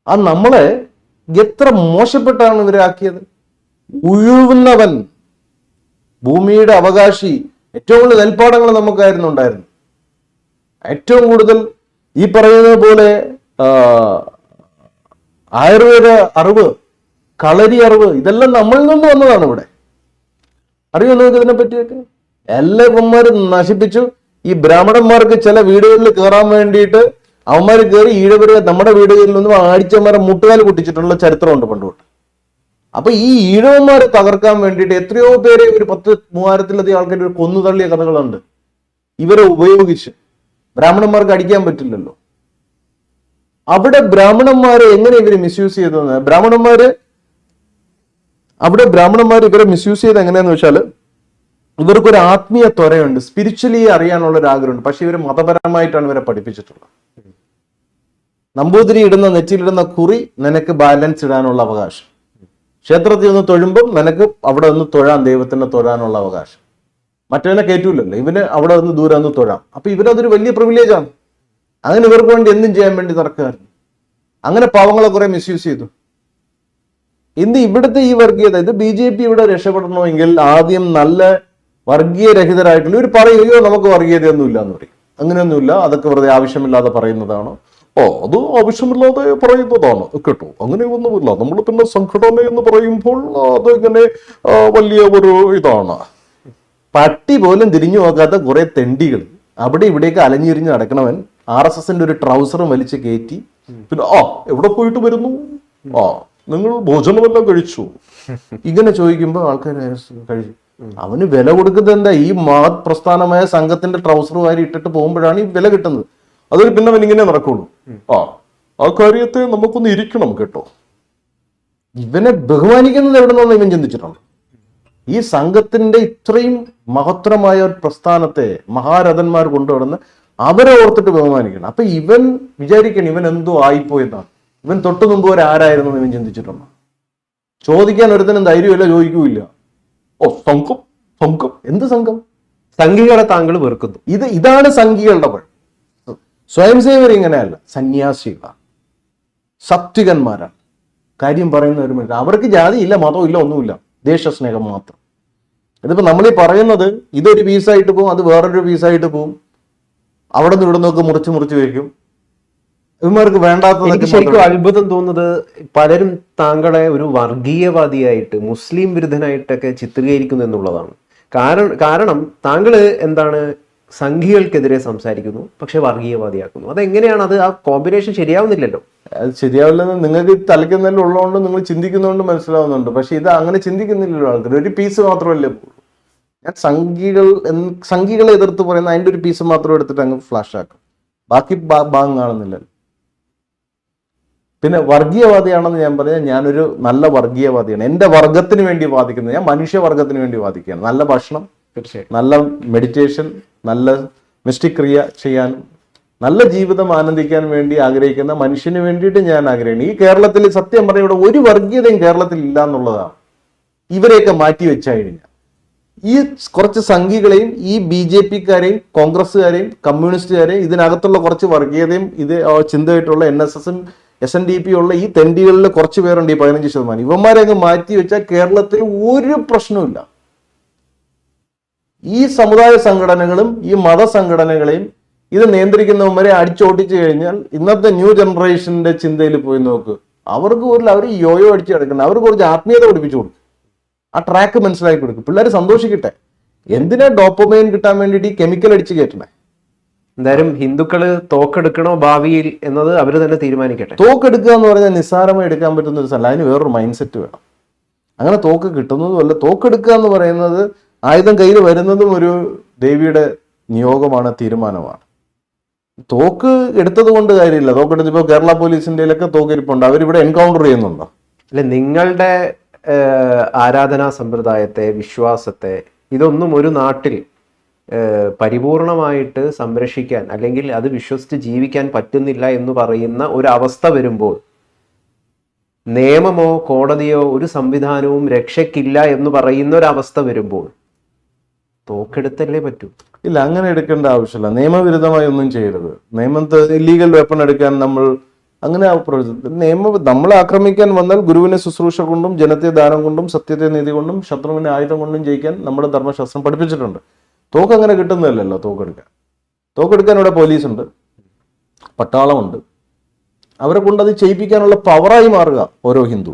Speaker 1: ആ നമ്മളെ എത്ര മോശപ്പെട്ടാണ് ഇവരാക്കിയത് ഉഴുവുന്നവൻ ഭൂമിയുടെ അവകാശി. ഏറ്റവും കൂടുതൽ നെൽപ്പാടങ്ങൾ നമുക്കായിരുന്നു ഉണ്ടായിരുന്നു ഏറ്റവും കൂടുതൽ ഈ പറയുന്നത് പോലെ ആയുർവേദ അറിവ് കളരി അറിവ് ഇതെല്ലാം നമ്മളിൽ നിന്ന് വന്നതാണ് ഇവിടെ. അറിയോ നിങ്ങൾക്ക് ഇതിനെ പറ്റിയൊക്കെ? എല്ലാ ഇവന്മാരും നശിപ്പിച്ചു. ഈ ബ്രാഹ്മണന്മാർക്ക് ചില വീടുകളിൽ കയറാൻ വേണ്ടിയിട്ട് അവന്മാർ കയറി ഈഴവരെ നമ്മുടെ വീടുകളിൽ നിന്നും ആഴ്ചമാരെ മുട്ടുകാൽ കുട്ടിച്ചിട്ടുള്ള ചരിത്രമുണ്ട് പണ്ട് തൊട്ട്. അപ്പൊ ഈ ഈഴവന്മാരെ തകർക്കാൻ വേണ്ടിയിട്ട് എത്രയോ പേരെ ഒരു പത്ത് മൂവായിരത്തിലധികം ആൾക്കാർ ഒരു കൊന്നു തള്ളിയ കഥകളുണ്ട്. ഇവരെ ഉപയോഗിച്ച്. ബ്രാഹ്മണന്മാർക്ക് അടിക്കാൻ പറ്റില്ലല്ലോ. അവിടെ ബ്രാഹ്മണന്മാരെ എങ്ങനെ ഇവർ മിസ്യൂസ് ചെയ്തതെന്ന്? ബ്രാഹ്മണന്മാര് അവിടെ ബ്രാഹ്മണന്മാർ ഇവരെ മിസ്യൂസ് ചെയ്ത് എങ്ങനെയാന്ന് വെച്ചാൽ ഇവർക്കൊരു ആത്മീയ ത്വരയുണ്ട്. സ്പിരിച്വലി അറിയാനുള്ള ഒരു ആഗ്രഹമുണ്ട് പക്ഷെ ഇവർ മതപരമായിട്ടാണ് ഇവരെ പഠിപ്പിച്ചിട്ടുള്ളത്. നമ്പൂതിരി ഇടുന്ന നെറ്റിയിലിടുന്ന കുറി നിനക്ക് ബാലൻസ് ഇടാനുള്ള അവകാശം. ക്ഷേത്രത്തിൽ നിന്ന് തൊഴുമ്പം നിനക്ക് അവിടെ നിന്ന് തൊഴാൻ ദൈവത്തിന് തൊഴാനുള്ള അവകാശം. മറ്റവനെ കയറ്റൂലല്ലോ. ഇവന് അവിടെ നിന്ന് ദൂരെ നിന്ന് തൊഴാം. അപ്പൊ ഇവരതൊരു വലിയ പ്രിവിലേജ് ആണ്. അങ്ങനെ ഇവർക്ക് വേണ്ടി എന്തും ചെയ്യാൻ വേണ്ടി നടക്കുകയായിരുന്നു. അങ്ങനെ പാവങ്ങളെ കുറെ മിസ്യൂസ് ചെയ്തു. ഇന്ന് ഇവിടുത്തെ ഈ വർഗീയത ഇത് ബി ജെ പി ഇവിടെ രക്ഷപ്പെടണമെങ്കിൽ ആദ്യം നല്ല വർഗീയരഹിതരായിട്ടുള്ള ഇവർ പറയും അയ്യോ നമുക്ക് വർഗീയതയൊന്നുമില്ല എന്ന് പറയും. അങ്ങനെയൊന്നുമില്ല. അതൊക്കെ വെറുതെ ആവശ്യമില്ലാതെ പറയുന്നതാണ്? ഓ അത് ആവശ്യമില്ലാതെ പറയുന്നതാണ്. കേട്ടോ അങ്ങനെ ഒന്നുമില്ല നമ്മൾ പിന്നെ സംഘടന എന്ന് പറയുമ്പോൾ അത് ഇങ്ങനെ ആ, വലിയ ഒരു ഇതാണ്. പട്ടി പോലും തിരിഞ്ഞു നോക്കാത്ത കുറെ തെണ്ടികൾ. അവിടെ ഇവിടെയൊക്കെ അലഞ്ഞിരിഞ്ഞ് നടക്കണവൻ ആർ എസ് എസിന്റെ ഒരു ട്രൗസറും വലിച്ച് കയറ്റി പിന്നെ ആ എവിടെ പോയിട്ട് വരുന്നു? ആ നിങ്ങൾ ഭോജനമെല്ലാം കഴിച്ചു. ഇങ്ങനെ ചോദിക്കുമ്പോൾ ആൾക്കാർ കഴിച്ചു അവന് വില കൊടുക്കുന്നത് എന്താ? ഈ മഹത് പ്രസ്ഥാനമായ സംഘത്തിന്റെ ട്രൗസർ ഇട്ടിട്ട് പോകുമ്പോഴാണ് ഈ വില കിട്ടുന്നത്. അതൊരു പിന്നെ അവൻ ഇങ്ങനെ നടക്കുള്ളൂ. ആ ആ കാര്യത്തെ നമുക്കൊന്ന് ഇരിക്കണം കേട്ടോ. ഇവനെ ബഹുമാനിക്കുന്നത് എവിടെ നിന്നാണ് ഇവൻ ചിന്തിച്ചിട്ടുണ്ട്? ഈ സംഘത്തിന്റെ ഇത്രയും മഹത്തരമായ ഒരു പ്രസ്ഥാനത്തെ മഹാരഥന്മാർ കൊണ്ടുവന്ന് അവരെ ഓർത്തിട്ട് ബഹുമാനിക്കണം. അപ്പൊ ഇവൻ വിചാരിക്കണം ഇവൻ എന്തോ ആയിപ്പോയെന്നാണ് ഇവൻ തൊട്ടു മുമ്പ് ഒരു ആരായിരുന്നു ഇവൻ ചിന്തിച്ചിട്ടുണ്ട്. ചോദിക്കാൻ ഒരുത്തനും ധൈര്യമില്ല ചോദിക്കൂല്ല. ഓ സംഘം സംഘം. എന്ത് സംഘം?
Speaker 2: സംഘികളെ താങ്കൾ വെറുക്കുന്നു.
Speaker 1: ഇത് ഇതാണ് സംഘികളുടെ പഴം സ്വയം സേവർ ഇങ്ങനെയല്ല. സന്യാസികളാണ് സത്വികന്മാരാണ്. കാര്യം പറയുന്നവരുമില്ല അവർക്ക് ജാതിയില്ല മതമില്ല ഒന്നുമില്ല. ദേശസ്നേഹം മാത്രം. ഇതിപ്പോ നമ്മൾ ഈ പറയുന്നത് ഇതൊരു പീസായിട്ട് പോകും അത് വേറൊരു പീസായിട്ട് പോകും അവിടെ നിന്ന് ഇവിടെ നിന്നൊക്കെ മുറിച്ച് മുറിച്ച് വയ്ക്കും. ഇവന്മാർക്ക് വേണ്ടാത്ത
Speaker 2: ശരിക്കും അത്ഭുതം തോന്നുന്നത് പലരും താങ്കളെ ഒരു വർഗീയവാദിയായിട്ട് മുസ്ലിം വിരുദ്ധനായിട്ടൊക്കെ ചിത്രീകരിക്കുന്നു എന്നുള്ളതാണ്. കാരണം കാരണം താങ്കൾ എന്താണ് സംഘികൾക്കെതിരെ സംസാരിക്കുന്നു പക്ഷെ വർഗീയവാദിയാക്കുന്നു. അതെങ്ങനെയാണ് അത് ആ കോമ്പിനേഷൻ ശരിയാവുന്നില്ലല്ലോ.
Speaker 1: അത് ശരിയാവില്ലെന്ന് നിങ്ങൾക്ക് തലയ്ക്കുന്നതിൽ ഉള്ളതുകൊണ്ട് നിങ്ങൾ ചിന്തിക്കുന്നതുകൊണ്ട് മനസ്സിലാവുന്നുണ്ട്. പക്ഷെ ഇത് അങ്ങനെ ചിന്തിക്കുന്നില്ലല്ലോ ആൾക്കാർ. ഒരു പീസ് മാത്രമല്ലേ ഞാൻ സംഘികൾ സംഘികളെ എതിർത്ത് പറയുന്ന അതിന്റെ ഒരു പീസ് മാത്രം എടുത്തിട്ട് അങ്ങ് ഫ്ലാഷ് ആക്കും ബാക്കി ഭാഗം കാണുന്നില്ലല്ലോ. പിന്നെ വർഗീയവാദിയാണെന്ന് ഞാൻ പറഞ്ഞാൽ ഞാനൊരു നല്ല വർഗീയവാദിയാണ്. എന്റെ വർഗത്തിന് വേണ്ടി വാദിക്കുന്നത്. ഞാൻ മനുഷ്യവർഗത്തിന് വേണ്ടി വാദിക്കുകയാണ്. നല്ല ഭക്ഷണം
Speaker 2: തീർച്ചയായും
Speaker 1: നല്ല മെഡിറ്റേഷൻ നല്ല മിസ്റ്റിക് ക്രിയ ചെയ്യാൻ നല്ല ജീവിതം ആനന്ദിക്കാൻ വേണ്ടി ആഗ്രഹിക്കുന്ന മനുഷ്യന് വേണ്ടിയിട്ട് ഞാൻ ആഗ്രഹിക്കുന്നു. ഈ കേരളത്തിൽ സത്യം പറഞ്ഞ ഇവിടെ ഒരു വർഗീയതയും കേരളത്തിൽ ഇല്ല എന്നുള്ളതാണ്. ഇവരെയൊക്കെ മാറ്റി കഴിഞ്ഞാൽ ഈ കുറച്ച് സംഘികളെയും ഈ ബി ജെ പിക്കാരെയും കോൺഗ്രസ്സുകാരെയും കമ്മ്യൂണിസ്റ്റുകാരെയും ഇതിനകത്തുള്ള കുറച്ച് വർഗീയതയും ഇത് ചിന്തയായിട്ടുള്ള എൻ എസ് എസും എസ് എൻ ഡി പി ഉള്ള ഈ തെണ്ടികളിൽ കുറച്ച് പേരുണ്ട് ഈ പതിനഞ്ച് ശതമാനം. അങ്ങ് മാറ്റി വെച്ചാൽ കേരളത്തിൽ ഒരു പ്രശ്നവുമില്ല. ഈ സമുദായ സംഘടനകളും ഈ മത മതസംഘടനകളെയും ഇത് നിയന്ത്രിക്കുന്നവരെ അടിച്ചോട്ടിച്ചു കഴിഞ്ഞാൽ ഇന്നത്തെ ന്യൂ ജനറേഷന്റെ ചിന്തയിൽ പോയി നോക്ക്. അവർക്ക് ഒരു അവർ യോയോ അടിച്ച് കിടക്കണം അവർക്ക് കുറച്ച് ആത്മീയത പഠിപ്പിച്ചു കൊടുക്കും. ആ ട്രാക്ക് മനസ്സിലാക്കി കൊടുക്കും. പിള്ളേർ സന്തോഷിക്കട്ടെ. എന്തിനാ ഡോപ്പമൈൻ കിട്ടാൻ വേണ്ടിയിട്ട് ഈ കെമിക്കൽ അടിച്ച് കയറ്റണേ?
Speaker 2: എന്തായാലും ഹിന്ദുക്കൾ തോക്കെടുക്കണോ ഭാവിയിൽ എന്നത് അവർ തന്നെ തീരുമാനിക്കട്ടെ.
Speaker 1: തോക്കെടുക്കുക എന്ന് പറഞ്ഞാൽ നിസ്സാരമായി എടുക്കാൻ പറ്റുന്ന ഒരു സ്ഥലം. അതിന് വേറൊരു മൈൻഡ് സെറ്റ് വേണം. അങ്ങനെ തോക്ക് കിട്ടുന്നതുമല്ല. തോക്കെടുക്കുക എന്ന് പറയുന്നത് ആയുധം കയ്യിൽ വരുന്നതും ഒരു ദേവിയുടെ നിയോഗമാണ് തീരുമാനമാണ്. തോക്ക് എടുത്തത് കൊണ്ട് കാര്യമില്ല. തോക്ക് എടുത്തിപ്പോൾ കേരള പോലീസിന്റെ ഒക്കെ തോക്കിരിപ്പുണ്ട് അവരിവിടെ എൻകൗണ്ടർ ചെയ്യുന്നുണ്ടോ?
Speaker 2: അല്ലെ നിങ്ങളുടെ ആരാധനാ സമ്പ്രദായത്തെ വിശ്വാസത്തെ ഇതൊന്നും ഒരു നാട്ടിൽ പരിപൂർണമായിട്ട് സംരക്ഷിക്കാൻ അല്ലെങ്കിൽ അത് വിശ്വസിച്ച് ജീവിക്കാൻ പറ്റുന്നില്ല എന്ന് പറയുന്ന ഒരു അവസ്ഥ വരുമ്പോൾ നിയമമോ കോടതിയോ ഒരു സംവിധാനവും രക്ഷയ്ക്കില്ല എന്ന് പറയുന്ന ഒരു അവസ്ഥ വരുമ്പോൾ തോക്കെടുത്തല്ലേ പറ്റൂ.
Speaker 1: ഇല്ല അങ്ങനെ എടുക്കേണ്ട ആവശ്യമില്ല. നിയമവിരുദ്ധമായി ഒന്നും ചെയ്യരുത്. നിയമത്തെ ഇല്ലീഗൽ വെപ്പൺ എടുക്കാൻ നമ്മൾ അങ്ങനെ നിയമം നമ്മൾ ആക്രമിക്കാൻ വന്നാൽ ഗുരുവിനെ ശുശ്രൂഷ കൊണ്ടും ജനത്തെ ദാനം കൊണ്ടും സത്യത്തെ നീതി കൊണ്ടും ശത്രുവിനെ ആയുധം കൊണ്ടും ജയിക്കാൻ നമ്മുടെ ധർമ്മശാസ്ത്രം പഠിപ്പിച്ചിട്ടുണ്ട്. തോക്ക് അങ്ങനെ കിട്ടുന്നതല്ലല്ലോ തോക്കെടുക്കാൻ. തോക്കെടുക്കാൻ ഇവിടെ പോലീസുണ്ട്. പട്ടാളമുണ്ട്. അവരെ കൊണ്ട് അത് ചെയ്യിപ്പിക്കാനുള്ള പവറായി മാറുക ഓരോ ഹിന്ദു.